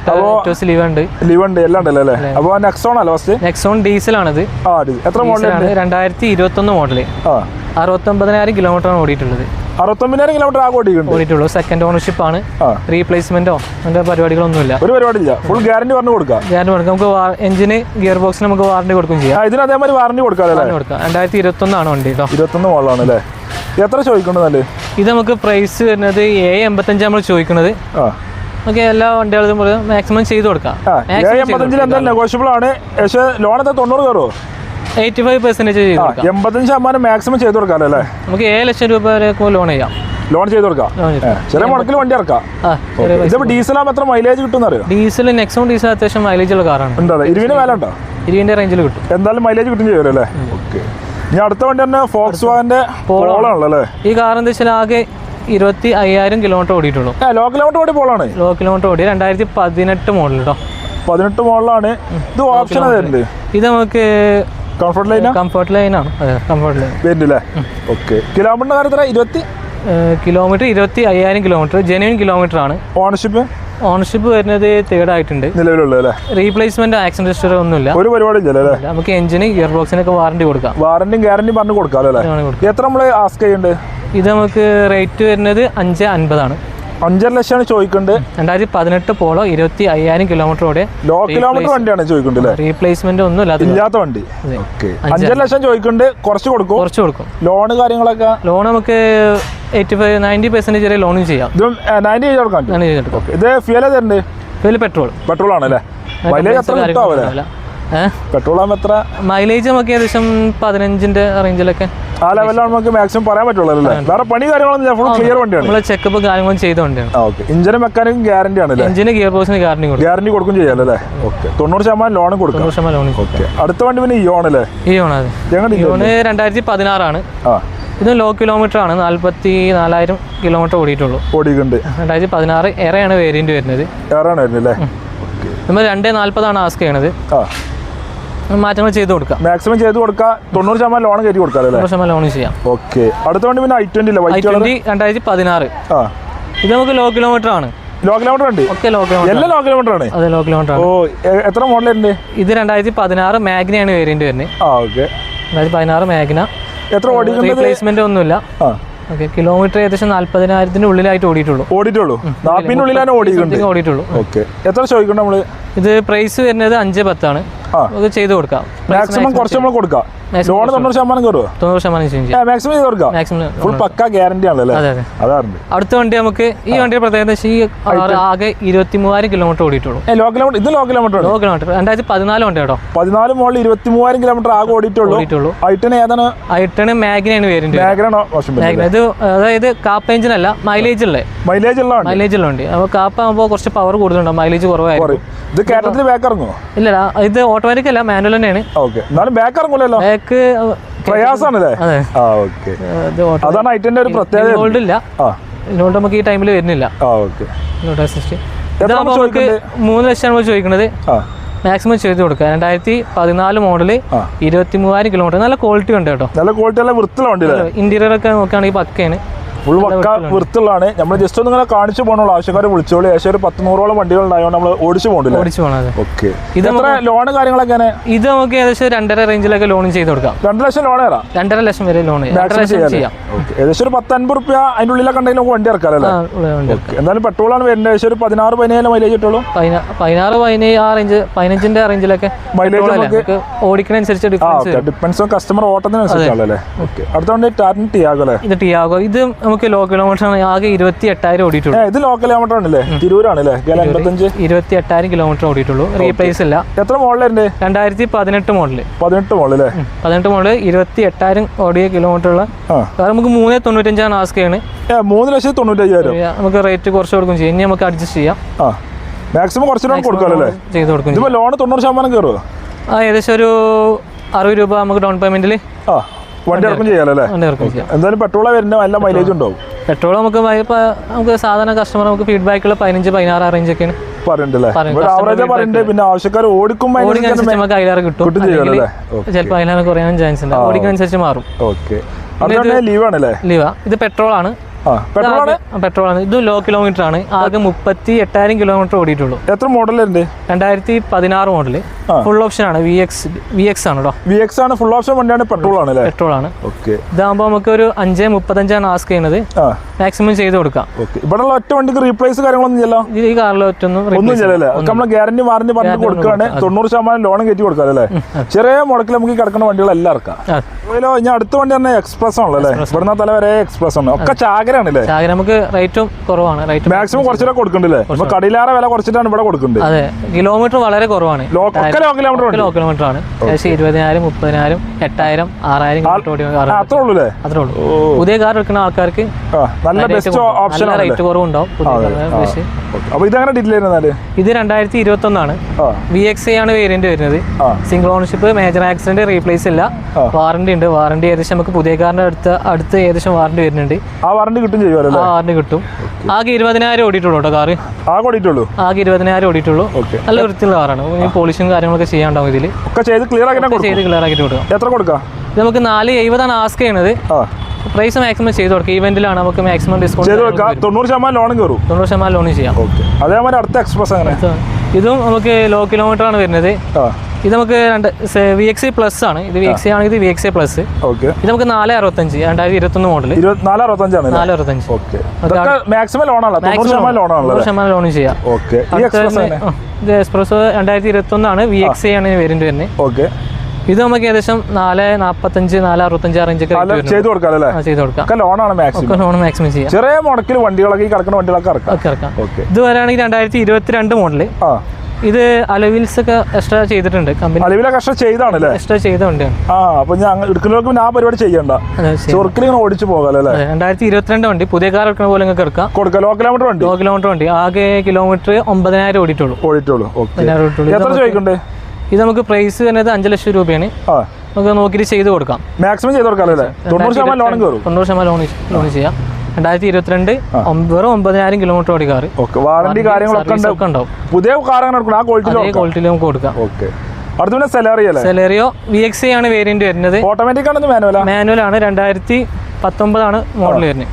[SPEAKER 1] ടൊയോട്ടോസ് ലീവ് ഉണ്ട്.
[SPEAKER 2] ലിവ് ഉണ്ട് എല്ലാം ഉണ്ടല്ലോ അല്ലേ നെക്സോൺ അല്ലേ. ഫസ്റ്റ്
[SPEAKER 1] നെക്സോൺ
[SPEAKER 2] എത്ര മോഡൽ
[SPEAKER 1] മോഡൽ
[SPEAKER 2] ആ.
[SPEAKER 1] അറുപത്തൊമ്പതിനായിരം കിലോമീറ്റർ ആണ് ഓടിയിട്ടുള്ളത്.
[SPEAKER 2] അറുപത്തൊമ്പതിനായിരം കിലോമീറ്റർ ആ ഓടിക്കുന്നുണ്ട്
[SPEAKER 1] ഓടിയിട്ടുള്ളൂ. സെക്കൻഡ് ഓണർഷിപ്പ് ആണ്. റീപ്ലേസ്മെന്റോ അങ്ങനത്തെ പരിപാടികളൊന്നുമില്ല.
[SPEAKER 2] ഒരു പരിപാടിയില്ല. ഫുൾ ഗ്യാരണ്ടി പറഞ്ഞു കൊടുക്കാം.
[SPEAKER 1] ഗ്യാരണ്ടി കൊടുക്കുക നമുക്ക് എഞ്ചിന് ഗിയർ ബോക്സിന് നമുക്ക് വാറണ്ടി കൊടുക്കും ചെയ്യാം.
[SPEAKER 2] ഇതിന് അതേമാതിരി വാറണ്ടി കൊടുക്കാം
[SPEAKER 1] കൊടുക്കാം. രണ്ടായിരത്തി ഇരുപത്തൊന്നാണ് വണ്ടി കേട്ടോ
[SPEAKER 2] ഇരുപത്തൊന്ന് മോളാണ് അല്ലേ എത്ര ചോദിക്കുന്നത്
[SPEAKER 1] ഇത് നമുക്ക് പ്രൈസ് വരുന്നത് ഏ എൺപത്തഞ്ച് നമ്മൾ ചോദിക്കുന്നത്. നമുക്ക് എല്ലാ വണ്ടികളും മാക്സിമം ചെയ്ത് കൊടുക്കാം.
[SPEAKER 2] നെഗോഷ്യബിൾ ആണ്. പക്ഷേ ലോൺ എത്ര തൊണ്ണൂറ് കയറുമോ
[SPEAKER 1] എയ്റ്റി ഫൈവ് കൊടുക്കാം.
[SPEAKER 2] എൺപത്തഞ്ച് ശതമാനം മാക്സിമം ചെയ്ത് കൊടുക്കാം അല്ലേ?
[SPEAKER 1] നമുക്ക് ഏഴ് ലക്ഷം രൂപ വരെ ലോൺ ചെയ്യാം.
[SPEAKER 2] ലോൺ ചെയ്ത് കൊടുക്കാം. ചെറിയ മുടക്കിൽ വണ്ടി ഇറക്കാം. ഇതിപ്പോ ഡീസലാകുമ്പോൾ എത്ര മൈലേജ് കിട്ടും അറിയോ
[SPEAKER 1] ഡീസൽ നെക്സോൺ ഡീസൽ അത്യാവശ്യം മൈലേജ് ഉള്ള കാറാണ്
[SPEAKER 2] ഉണ്ടല്ലേ? ഇരുവിന് വില ഉണ്ടോ?
[SPEAKER 1] ഇരുവിന്റെ റേഞ്ചിൽ കിട്ടും.
[SPEAKER 2] എന്തായാലും മൈലേജ് കിട്ടും ചെയ്യുമല്ലോ അല്ലേ? ഓക്കെ. ഇനി അടുത്ത വണ്ടി തന്നെ ഫോക്സ് വാഗന്റെ പോളാണല്ലോ
[SPEAKER 1] ഈ കാർ എന്താ വെച്ചാൽ ആകെ ഇരുപത്തി അയ്യായിരം കിലോമീറ്റർ ഓടിയിട്ടുള്ളൂ.
[SPEAKER 2] ലോ കിലോമീറ്റർ ഓടി പോളാണ്
[SPEAKER 1] ലോ കിലോമീറ്റർ ഓടി രണ്ടായിരത്തി പതിനെട്ട് മോഡൽ കേട്ടോ
[SPEAKER 2] പതിനെട്ട് മോഡലാണ് ഇത് ഓപ്ഷൻ
[SPEAKER 1] ഇത് നമുക്ക്
[SPEAKER 2] കംഫർട്ട് ലൈനാ
[SPEAKER 1] കംഫർട്ട് ലൈനാണ് അതെ കംഫർട്ട് ലൈൻ
[SPEAKER 2] വരുന്നില്ലേ? ഓക്കെ കിലോമീറ്ററിന്റെ കാര്യത്തിൽ ഇരുപത്തി?
[SPEAKER 1] കിലോമീറ്റർ ഇരുപത്തി അയ്യായിരം കിലോമീറ്റർ ജെന്യൂൻ കിലോമീറ്റർ ആണ്.
[SPEAKER 2] ഓണർഷിപ്പ്
[SPEAKER 1] ഓണർഷിപ്പ് വരുന്നത് തേർഡ് ആയിട്ടുണ്ട്.
[SPEAKER 2] നിലവിലുള്ള അല്ലേ?
[SPEAKER 1] റീപ്ലേസ്മെന്റ് ആക്സിഡന്റ് ഹിസ്റ്ററി ഒന്നുമില്ല.
[SPEAKER 2] ഒരു പരിപാടി ഇല്ലല്ലോ
[SPEAKER 1] നമുക്ക് എഞ്ചിന് ഗിയർ ബോക്സിനൊക്കെ വാറണ്ടി കൊടുക്കാം.
[SPEAKER 2] വാറണ്ടി ഗ്യാരണ്ടി പറഞ്ഞു
[SPEAKER 1] കൊടുക്കാം
[SPEAKER 2] എത്ര നമ്മൾ ആസ്ക് ചെയ്യുന്നുണ്ട്
[SPEAKER 1] ഇത് നമുക്ക് റേറ്റ് വരുന്നത് അഞ്ച് അൻപതാണ്.
[SPEAKER 2] അഞ്ചര ലക്ഷമാണ് ചോദിക്കുന്നത്
[SPEAKER 1] രണ്ടായിരത്തി പതിനെട്ട് പോളോ ഇരുപത്തി അയ്യായിരം കിലോമീറ്റർ ഓടെ
[SPEAKER 2] ലോ കിലോമീറ്റർ വണ്ടിയാണ് ചോദിക്കുന്നത്
[SPEAKER 1] റീപ്ലേസ്മെന്റ് ഒന്നും ഇല്ലാത്ത
[SPEAKER 2] ഇല്ലാത്ത വണ്ടി. അഞ്ചര ലക്ഷം. ചോദിക്കുന്നുണ്ട് കുറച്ച് കൊടുക്കും.
[SPEAKER 1] കുറച്ച് കൊടുക്കും.
[SPEAKER 2] ലോൺ കാര്യങ്ങളൊക്കെ?
[SPEAKER 1] ലോൺ നമുക്ക് എയ്റ്റി ഫൈവ് നയന്റി പെർസെന്റേജ് വരെ ലോണും ചെയ്യാം.
[SPEAKER 2] ഇതും നയന്റി ചെയ്ത് ഇത് ഫ്യൂല തരുന്നുണ്ട്
[SPEAKER 1] ഫ്യൂൽ പെട്രോൾ
[SPEAKER 2] പെട്രോൾ ആണല്ലേ മൈലേജ് എത്ര കിട്ടാവില്ല പെട്രോൾ ആകുമ്പോൾ എത്ര?
[SPEAKER 1] മൈലേജ് നമുക്ക് ഏകദേശം പതിനഞ്ചിന്റെ റേഞ്ചിലൊക്കെ
[SPEAKER 2] ആ ലെവലിലാണ് നമുക്ക് മാക്സിമം പറയാൻ പറ്റുള്ളൂ അല്ലേ? വേറെ പണി കാര്യങ്ങളൊന്നും ഫുൾ ക്ലിയർ വണ്ടിയാണ്.
[SPEAKER 1] നമ്മൾ ചെക്കപ്പ് കാര്യങ്ങളും ചെയ്ത വണ്ടിയാണ്
[SPEAKER 2] ഓക്കെ ഇഞ്ചിനും മെക്കാനിക്കും ഗ്യാരണ്ടി ആണ്
[SPEAKER 1] എഞ്ചിന് ഗിയർ ബോക്സിന് ഗ്യാരണ്ടി കൊടുക്കും.
[SPEAKER 2] ഗ്യാരണ്ടി കൊടുക്കും ചെയ്യാം അല്ലേ? ഓക്കെ തൊണ്ണൂറ് ശതമാനം ലോണും കൊടുക്കും.
[SPEAKER 1] തൊണ്ണൂറ് ശതമാനം ലോൺ
[SPEAKER 2] ഓക്കെ അടുത്ത വണ്ടി പിന്നെ ഇയോൺ അല്ലേ?
[SPEAKER 1] ഇയോൺ അതെ ഓണ് രണ്ടായിരത്തി പതിനാറാണ്
[SPEAKER 2] ആ.
[SPEAKER 1] ഇത് ലോ കിലോമീറ്റർ ആണ്. നാൽപ്പത്തി നാലായിരം കിലോമീറ്റർ ഓടിയിട്ടുള്ളൂ.
[SPEAKER 2] ഓടിയിട്ടുണ്ട്.
[SPEAKER 1] രണ്ടായിരത്തി പതിനാറ് ഏറെയാണ് വേരിയന്റ് വരുന്നത്.
[SPEAKER 2] ഏറെയാണ് വരുന്നത് അല്ലേ?
[SPEAKER 1] നമ്മൾ രണ്ടേ നാൽപ്പതാണ് ആസ്ക് ചെയ്യണത്.
[SPEAKER 2] ആ.
[SPEAKER 1] മാറ്റങ്ങൾ ചെയ്ത് കൊടുക്കാം.
[SPEAKER 2] മാക്സിമം ചെയ്ത് കൊടുക്കാം. തൊണ്ണൂറ് ശതമാനം ലോൺ കയറ്റി കൊടുക്കാം
[SPEAKER 1] തൊണ്ണൂറ് ശതമാനം ലോൺ ചെയ്യാം.
[SPEAKER 2] ഓക്കെ അടുത്ത വണ്ടി പിന്നെ ഐ ട്വന്റി
[SPEAKER 1] ഐ ട്വന്റി രണ്ടായിരത്തി പതിനാറ്
[SPEAKER 2] ആ.
[SPEAKER 1] ഇത് നമുക്ക് ലോ കിലോമീറ്റർ ആണ്.
[SPEAKER 2] ലോ കിലോമീറ്റർ ഉണ്ട്?
[SPEAKER 1] ഒക്കെ ലോ കിലോമീറ്റർ
[SPEAKER 2] എല്ലാം ലോ കിലോമീറ്റർ ആണ്.
[SPEAKER 1] അതെ ലോ കിലോമീറ്റർ
[SPEAKER 2] ഓ എത്ര മോഡൽ ഉണ്ട്
[SPEAKER 1] ഇത് രണ്ടായിരത്തി പതിനാറ് മാഗ്നയാണ് വേരിയന്റ് വരുന്നത്
[SPEAKER 2] ആ ഓക്കെ
[SPEAKER 1] രണ്ടായിരത്തി പതിനാറ് മാഗ്ന
[SPEAKER 2] എത്ര
[SPEAKER 1] റീപ്ലേസ്മെന്റ് ഒന്നുമില്ല. ഓക്കെ കിലോമീറ്റർ ഏകദേശം നാല്പതിനായിരത്തിന്റെ ഉള്ളിലായിട്ട് ഓടിയിട്ടുള്ളൂ.
[SPEAKER 2] ഓടിയിട്ടുള്ളൂ? ഓടിക്കുന്നുണ്ട്
[SPEAKER 1] Something ഓടിയിട്ടുള്ളൂ.
[SPEAKER 2] ഓക്കെ എത്ര ചോദിക്കണം നമ്മൾ
[SPEAKER 1] ഇത് പ്രൈസ് വരുന്നത് അഞ്ച് പത്താണ്. അത് ചെയ്ത് കൊടുക്കാം.
[SPEAKER 2] മാക്സിമം കുറച്ച് നമ്മൾ കൊടുക്കാം. ലോൺ തൊണ്ണൂറ് ശതമാനം കയറുമോ
[SPEAKER 1] തൊണ്ണൂറ് ശതമാനം
[SPEAKER 2] മാക്സിമം കൊടുക്കാം
[SPEAKER 1] മാക്സിമം
[SPEAKER 2] ഫുൾ പക്ക ഗ്യാരണ്ടി ആണല്ലോ
[SPEAKER 1] അതെ
[SPEAKER 2] അതാണ്
[SPEAKER 1] അടുത്ത വണ്ടി നമുക്ക് ഈ വണ്ടിയുടെ പ്രത്യേകത ഈ ആകെ ഇരുപത്തി മൂവായിരം കിലോമീറ്റർ ഓടിയിട്ടുള്ളൂ
[SPEAKER 2] ലോ കിലോമീറ്റർ ഇത് ലോ കിലോമീറ്റർ
[SPEAKER 1] ലോ കിലോമീറ്റർ രണ്ടായിരത്തി പതിനാല് വണ്ടി കേട്ടോ.
[SPEAKER 2] പതിനാല് മോളിൽ ഇരുപത്തി മൂവായിരം കിലോമീറ്റർ ആകെ ഓടിയിട്ടുള്ളൂ.
[SPEAKER 1] ഓടിയിട്ടുള്ളൂ.
[SPEAKER 2] ഐറ്റന് ഏതാണ്?
[SPEAKER 1] ഐട്ടണ് മാഗ്നയാണ് വേരിയന്റ്
[SPEAKER 2] മേഖലാണോ മോശം
[SPEAKER 1] മാഗ്ന ഇത് അതായത് കാപ്പ എഞ്ചിൻ അല്ല മൈലേജ് ഉള്ള.
[SPEAKER 2] മൈലേജ് ഉള്ള
[SPEAKER 1] മൈലേജ് ഉള്ള വണ്ടി. അപ്പോൾ കാപ്പ ആകുമ്പോൾ കുറച്ച് പവർ കൂടുതലുണ്ടോ. മൈലേജ് കുറവായിരുന്നു.
[SPEAKER 2] ഇത് കേരളത്തിൽ ബാക്ക് ഇറങ്ങുമോ
[SPEAKER 1] ഇല്ല ഇത് ഓട്ടോമാറ്റിക് അല്ല മാനുവൽ തന്നെയാണ്.
[SPEAKER 2] ഓക്കെ എന്നാലും ബാക്ക് ഇറങ്ങൂലല്ലോ.
[SPEAKER 1] ബാക്ക്
[SPEAKER 2] പ്രയാസമാണല്ലേ?
[SPEAKER 1] ഇത് ഓട്ടോ
[SPEAKER 2] അതാണ് ഐറ്റന്റെ ഒരു പ്രത്യേകത.
[SPEAKER 1] ഇൻവോൾഡ് ഇല്ല ഇൻവോൾഡ് നമുക്ക് ഈ ടൈമിൽ വരുന്നില്ല. ഇൻവോൾഡ് അസിസ്റ്റ് ഇതാകുമ്പോൾ നമുക്ക് മൂന്ന് ലക്ഷം രൂപ ചോദിക്കുന്നത്. മാക്സിമം ചെയ്ത് കൊടുക്കുക. രണ്ടായിരത്തി പതിനാല്
[SPEAKER 2] മോഡൽ
[SPEAKER 1] ഇരുപത്തി മൂവായിരം കിലോമീറ്റർ നല്ല ക്വാളിറ്റി ഉണ്ട് കേട്ടോ.
[SPEAKER 2] നല്ല ക്വാളിറ്റി നല്ല വൃത്തിയുള്ള
[SPEAKER 1] ഇന്റീരിയർ ഒക്കെ നോക്കുകയാണെങ്കിൽ പക്കയാണ്.
[SPEAKER 2] ഫുൾ വക്ക വൃത്തുള്ളതാണ് നമ്മൾ ജസ്റ്റ് ഒന്ന് ഇങ്ങനെ കാണിച്ചു പോകണുള്ളൂ ആവശ്യക്കാരെ വിളിച്ചോളൂ. ഏകദേശം ഒരു പത്ത് നൂറോളം വണ്ടികൾ ഉണ്ടായതുകൊണ്ട് നമ്മൾ ഓടിച്ചു പോകണ്ടല്ലോ
[SPEAKER 1] ഓടിച്ചു പോകണം
[SPEAKER 2] ഓക്കെ.
[SPEAKER 1] ഇത്
[SPEAKER 2] ഇതെത്ര ലോണ് കാര്യങ്ങളൊക്കെ
[SPEAKER 1] ഇത് നമുക്ക് ഏകദേശം രണ്ടര റേഞ്ചിലൊക്കെ ലോൺ ചെയ്ത് കൊടുക്കാം.
[SPEAKER 2] രണ്ട് ലക്ഷം ലോൺ തരാം
[SPEAKER 1] രണ്ടര ലക്ഷം വരെ ലോൺ ചെയ്യാം.
[SPEAKER 2] ഏകദേശം ഒരു പത്ത് അൻപത് റുപ്യ അതിന്റെ ഉള്ളിലൊക്കെ ഉണ്ടെങ്കിൽ നമുക്ക് വണ്ടി ഇറക്കാമല്ലോ എന്തായാലും പെട്രോളാണ് വരുന്നത്. ഏകദേശം ഒരു പതിനാറ് പതിനേഴ് മൈലേജ് കിട്ടുള്ളൂ.
[SPEAKER 1] പതിനാ- പതിനാറ് പതിനേഴ് ആ റേഞ്ച് പതിനഞ്ചിന്റെ റേഞ്ചിലൊക്കെ മൈലേജ്?
[SPEAKER 2] നമുക്ക് ആ
[SPEAKER 1] ഡിഫറൻസ്
[SPEAKER 2] കസ്റ്റമർ ഓട്ടത്തിനനുസരിച്ചാണല്ലേ അടുത്ത വണ്ടി ടാറ്റൻ ടിയാഗോ അല്ലേ?
[SPEAKER 1] ഇത് ടിയാഗോ. ഇത് നമുക്ക് ലോ കിലോമീറ്റർ ആണ് ആകെ ഇരുപത്തി എട്ടായിരം ഓടിയിട്ടുള്ളൂ
[SPEAKER 2] ഇത് ലോക്കൽ കിലോമീറ്റർ ആണല്ലേ? തിരൂരാണല്ലേ?
[SPEAKER 1] ഇരുപത്തി എട്ടായിരം കിലോമീറ്റർ ഓടിയിട്ടുള്ളൂ. റീപ്ലേസ് ഇല്ല.
[SPEAKER 2] എത്ര മോഡലുണ്ട്
[SPEAKER 1] രണ്ടായിരത്തി പതിനെട്ട് മോഡൽ.
[SPEAKER 2] പതിനെട്ട് മോഡൽ അല്ലേ
[SPEAKER 1] പതിനെട്ട് മോഡൽ ഇരുപത്തി എട്ടായിരം ഓടിയ കിലോമീറ്റർ ഉള്ള. നമുക്ക് മൂന്ന് തൊണ്ണൂറ്റഞ്ചാണ് ആസ്കയാണ്
[SPEAKER 2] മൂന്ന് ലക്ഷത്തി തൊണ്ണൂറ്റയ്യായിരം.
[SPEAKER 1] നമുക്ക് റേറ്റ് കുറച്ച് കൊടുക്കും ചെയ്യും. ഇനി നമുക്ക് അഡ്ജസ്റ്റ് ചെയ്യാം.
[SPEAKER 2] മാക്സിമം കുറച്ച് ലോൺ കൊടുക്കാമല്ലേ
[SPEAKER 1] ചെയ്ത് കൊടുക്കും.
[SPEAKER 2] ലോൺ തൊണ്ണൂറ് ശതമാനം കയറുമോ
[SPEAKER 1] ആ ഏകദേശം ഒരു അറുപത് രൂപ നമുക്ക് ഡൗൺ പേയ്മെന്റിൽ
[SPEAKER 2] ആ. വണ്ടി ഇറക്കും ചെയ്യാലോ അല്ലേ?
[SPEAKER 1] വണ്ടി ഇറക്കും ചെയ്യാം.
[SPEAKER 2] എന്തായാലും പെട്രോളാ വരുന്ന നല്ല മൈലേജ് ഉണ്ടാവും
[SPEAKER 1] പെട്രോൾ നമുക്ക് നമുക്ക് സാധാരണ കസ്റ്റമർ നമുക്ക് ഫീഡ്ബാക്കിൽ പതിനഞ്ച് പതിനാറ് റേഞ്ച് ഒക്കെയാണ്.
[SPEAKER 2] പിന്നെ ആവശ്യക്കാർ ഓടിക്കുമ്പോൾ
[SPEAKER 1] കിട്ടും. ചിലപ്പോൾ അതിലേറെ കുറയാനും ചാൻസ് ഉണ്ട്. ഓടിക്കാൻ അനുസരിച്ച് മാറും.
[SPEAKER 2] അടുത്ത ലീവ്
[SPEAKER 1] ഇത് പെട്രോൾ ആണ്.
[SPEAKER 2] പെട്രോൾ ആണ്
[SPEAKER 1] ഇത് ലോ കിലോമീറ്റർ ആണ്. ആകെ മുപ്പത്തി എട്ടായിരം കിലോമീറ്റർ ഓടിയിട്ടുള്ളൂ.
[SPEAKER 2] എത്ര മോഡലുണ്ട്
[SPEAKER 1] രണ്ടായിരത്തി പതിനാറ്
[SPEAKER 2] മോഡൽ
[SPEAKER 1] ഫുൾ ഓപ്ഷൻ ആണ്. വി എക്സ് വി എക്സ് ആണ്
[SPEAKER 2] വി എക്സ് ആണ് ഫുൾ ഓപ്ഷൻ വണ്ടിയാണ് പെട്രോൾ ആണ്
[SPEAKER 1] പെട്രോൾ ആണ്
[SPEAKER 2] ഓക്കെ.
[SPEAKER 1] ഇതാകുമ്പോൾ നമുക്ക് ഒരു അഞ്ച് മുപ്പത്തഞ്ചാണ് ആസ്ക് ചെയ്യുന്നത്. മാക്സിമം ചെയ്ത് കൊടുക്കാം.
[SPEAKER 2] ഇവിടെ ഉള്ള ഒറ്റ വണ്ടിക്ക് റീപ്ലേസ് കാര്യങ്ങളൊന്നും
[SPEAKER 1] ഇല്ലല്ലോ? ഈ കാറിൽ ഒറ്റൊന്നും
[SPEAKER 2] ഒന്നും ചെയ്യലല്ലേ നമ്മൾ ഗ്യാരണ്ടി വാറന്റി പറഞ്ഞു കൊടുക്കുകയാണ് തൊണ്ണൂറ് ശതമാനം ലോണും കയറ്റി കൊടുക്കാം അല്ലേ? ചെറിയ മുടക്കിൽ നമുക്ക് കിടക്കുന്ന വണ്ടികളെല്ലാം ഇറക്കാം. ഞാൻ ഇനി അടുത്ത വണ്ടി തന്നെ എക്സ്പ്രസ് ആണല്ലോ അല്ലേ? ഇവിടുന്ന് തല വരെ എക്സ്പ്രസ് ആണ്. ഒക്കെ ചാകരാണല്ലേ
[SPEAKER 1] ചാകര നമുക്ക് റേറ്റും കുറവാണ്. റേറ്റ്
[SPEAKER 2] മാക്സിമം കുറച്ചുകൂടെ കൊടുക്കണ്ടല്ലേ? കടിലാറ കടയിലാറെ വില കുറച്ചിട്ടാണ് ഇവിടെ കൊടുക്കുന്നത്
[SPEAKER 1] അതെ. കിലോമീറ്റർ വളരെ കുറവാണ്.
[SPEAKER 2] കിലോമീറ്റർ
[SPEAKER 1] കിലോമീറ്റർ ആണ്. ഏകദേശം ഇരുപതിനായിരം മുപ്പതിനായിരം എട്ടായിരം ആറായിരം
[SPEAKER 2] അത്രേ ഉള്ളൂ
[SPEAKER 1] അത്രേ ഉള്ളൂ. പുതിയ കാർ എടുക്കുന്ന ആൾക്കാർക്ക്
[SPEAKER 2] നല്ല ബെസ്റ്റ് ഓപ്ഷൻ
[SPEAKER 1] റേറ്റ് കുറവുണ്ടാവും ഇത് രണ്ടായിരത്തി ഇരുപത്തി ഒന്നാണ് വി എക്സ് ആണ് വേരിയന്റ് വരുന്നത്. Single ownership major accident replace ഇല്ല. വാറണ്ടി ഉണ്ട്. വാറണ്ടി ഏകദേശം നമുക്ക് പുതിയ കാറിന്റെ അടുത്ത് അടുത്ത് ഏകദേശം വാറണ്ടി വരുന്നുണ്ട്.
[SPEAKER 2] ആ വാറണ്ടി കിട്ടും ചെയ്യുമല്ലോ
[SPEAKER 1] ആറിന് കിട്ടും. ആകെ ഇരുപതിനായിരം ഓടിയിട്ടുള്ളൂ കേട്ടോ കാറ്.
[SPEAKER 2] ആ ഓടിയിട്ടുള്ളൂ?
[SPEAKER 1] ആകെ ഇരുപതിനായിരം ഓടിയിട്ടുള്ളൂ.
[SPEAKER 2] ഓക്കെ.
[SPEAKER 1] നല്ല വൃത്തിയുള്ള കാറാണ്. ഈ പോളിഷും കാര്യങ്ങളൊക്കെ ചെയ്യാണ്ടാവും ഇതിൽ
[SPEAKER 2] ഒക്കെ ചെയ്ത് ക്ലിയർ ആക്കി
[SPEAKER 1] ചെയ്ത് ക്ലിയർ ആക്കിയിട്ട് കൊടുക്കാം.
[SPEAKER 2] എത്ര കൊടുക്കാം?
[SPEAKER 1] നമുക്ക് നാല് എഴുപതാണ് ആസ്ക് ചെയ്യുന്നത് പ്രൈസ് മാക്സിമം ചെയ്ത് കൊടുക്കാം. ഇവന്റിലാണ് നമുക്ക് മാക്സിമം ഡിസ്കൗണ്ട്
[SPEAKER 2] ചെയ്ത് കൊടുക്കാം. തൊണ്ണൂറ് ശതമാനം ലോണും കയറും.
[SPEAKER 1] തൊണ്ണൂറ് ശതമാനം ലോണും ചെയ്യാം.
[SPEAKER 2] ഓക്കെ. അതേമാതിരി അടുത്ത എക്സ്പ്രസ് അങ്ങനെ.
[SPEAKER 1] ഇതും നമുക്ക് ലോ കിലോമീറ്റർ ആണ് വരുന്നത്. ഇത് നമുക്ക് രണ്ട് വി എക്സ് പ്ലസ് ആണ്. ഇത് വി എക്സ് ആണെങ്കിൽ ഇത് വി എക്സ് പ്ലസ്
[SPEAKER 2] ഓക്കെ
[SPEAKER 1] ഇത് നമുക്ക് നാല് അറുപത്തഞ്ച് രണ്ടായിരത്തി ഇരുപത്തൊന്ന് മോഡൽ
[SPEAKER 2] ഇരുപത്തിനാല് അറുപത്തഞ്ചാണ്
[SPEAKER 1] നാല് അറുപത്തഞ്ച്.
[SPEAKER 2] ഓക്കെ മാക്സിമം തൊണ്ണൂറ് ശതമാനം
[SPEAKER 1] ലോൺ ചെയ്യാം.
[SPEAKER 2] ഓക്കെ
[SPEAKER 1] ഇത് എക്സ്പ്രസ് രണ്ടായിരത്തി ഇരുപത്തൊന്നാണ്. വി എക്സ് ആണ് വേരിയന്റ് തന്നെ.
[SPEAKER 2] ഓക്കെ
[SPEAKER 1] ഇത് നമുക്ക് ഏകദേശം നാല് നാപ്പത്തഞ്ച് നാല് അറുപത്തഞ്ച് ആ
[SPEAKER 2] ചെയ്ത് കൊടുക്കാം അല്ലേ?
[SPEAKER 1] ആ, ചെയ്ത് കൊടുക്കാം.
[SPEAKER 2] ലോണാണ് മാക്സിമം
[SPEAKER 1] ഒക്കെ ലോൺ മാക്സിമം ചെയ്യാം.
[SPEAKER 2] ചെറിയ മുടക്കിൽ വണ്ടികളൊക്കെ ഈ കിടക്കുന്ന വണ്ടികളൊക്കെ ഇറക്കാം.
[SPEAKER 1] ഒക്കെ ഇത് വരാണെങ്കിൽ രണ്ടായിരത്തി ഇരുപത്തിരണ്ട്
[SPEAKER 2] മോഡൽ
[SPEAKER 1] ഇത് അലവിൽസ് ഒക്കെ എക്സ്ട്രാ ചെയ്തിട്ടുണ്ട്. കമ്പനി
[SPEAKER 2] എക്സ്ട്രാ കഷ്ടം ചെയ്താണല്ലേ
[SPEAKER 1] എക്സ്ട്രാ ചെയ്ത വണ്ടിയാണ്.
[SPEAKER 2] ആ അപ്പൊ ഞാൻ എടുക്കുന്നവർക്ക് ഞാൻ ആ പരിപാടി ചെയ്യണ്ട. ഇങ്ങനെ ഓടിച്ചു പോകാം അല്ലേ?
[SPEAKER 1] രണ്ടായിരത്തി ഇരുപത്തിരണ്ട് വണ്ടി പുതിയ കാർ എടുക്കുന്ന പോലെ നിങ്ങൾക്ക് എടുക്കാം.
[SPEAKER 2] കൊടുക്കാം ലോ കിലോമീറ്റർ വണ്ടി?
[SPEAKER 1] ലോ കിലോമീറ്റർ വണ്ടി. ആകെ കിലോമീറ്റർ ഒമ്പതിനായിരം ഓടിയിട്ടുള്ളൂ.
[SPEAKER 2] ഓടിയിട്ടുള്ളൂ. എത്ര ചോദിക്കണ്ടേ
[SPEAKER 1] ഇത് നമുക്ക് പ്രൈസ് വരുന്നത് അഞ്ച് ലക്ഷം രൂപയാണ്. നമുക്ക് നോക്കിയിട്ട് ചെയ്ത് കൊടുക്കാം.
[SPEAKER 2] മാക്സിമം ചെയ്ത് കൊടുക്കാം അല്ലേ? തൊണ്ണൂറ് ശതമാനം ലോണും കയറും.
[SPEAKER 1] തൊണ്ണൂറ് ശതമാനം ലോൺ ലോൺ ചെയ്യാം. രണ്ടായിരത്തി ഇരുപത്തിരണ്ട് വെറും ഒമ്പതിനായിരം കിലോമീറ്റർ ഓടി കാർ
[SPEAKER 2] ഓക്കെ. വാറണ്ടി കാര്യങ്ങളൊക്കെ ഉണ്ടോ.
[SPEAKER 1] ഉണ്ടാവും.
[SPEAKER 2] പുതിയ കാറാണ് ആ ക്വാളിറ്റിയിൽ
[SPEAKER 1] നമുക്ക് കൊടുക്കാം.
[SPEAKER 2] ഓക്കെ. അടുത്ത
[SPEAKER 1] സെലേറിയോ വി എക്സ് ആണ് വേരിയന്റ് വരുന്നത്.
[SPEAKER 2] ഓട്ടോമാറ്റിക് ആണ് മാനുവല
[SPEAKER 1] മാനുവൽ ആണ്. രണ്ടായിരത്തി പത്തൊമ്പതാണ് മോഡൽ വരുന്നത്.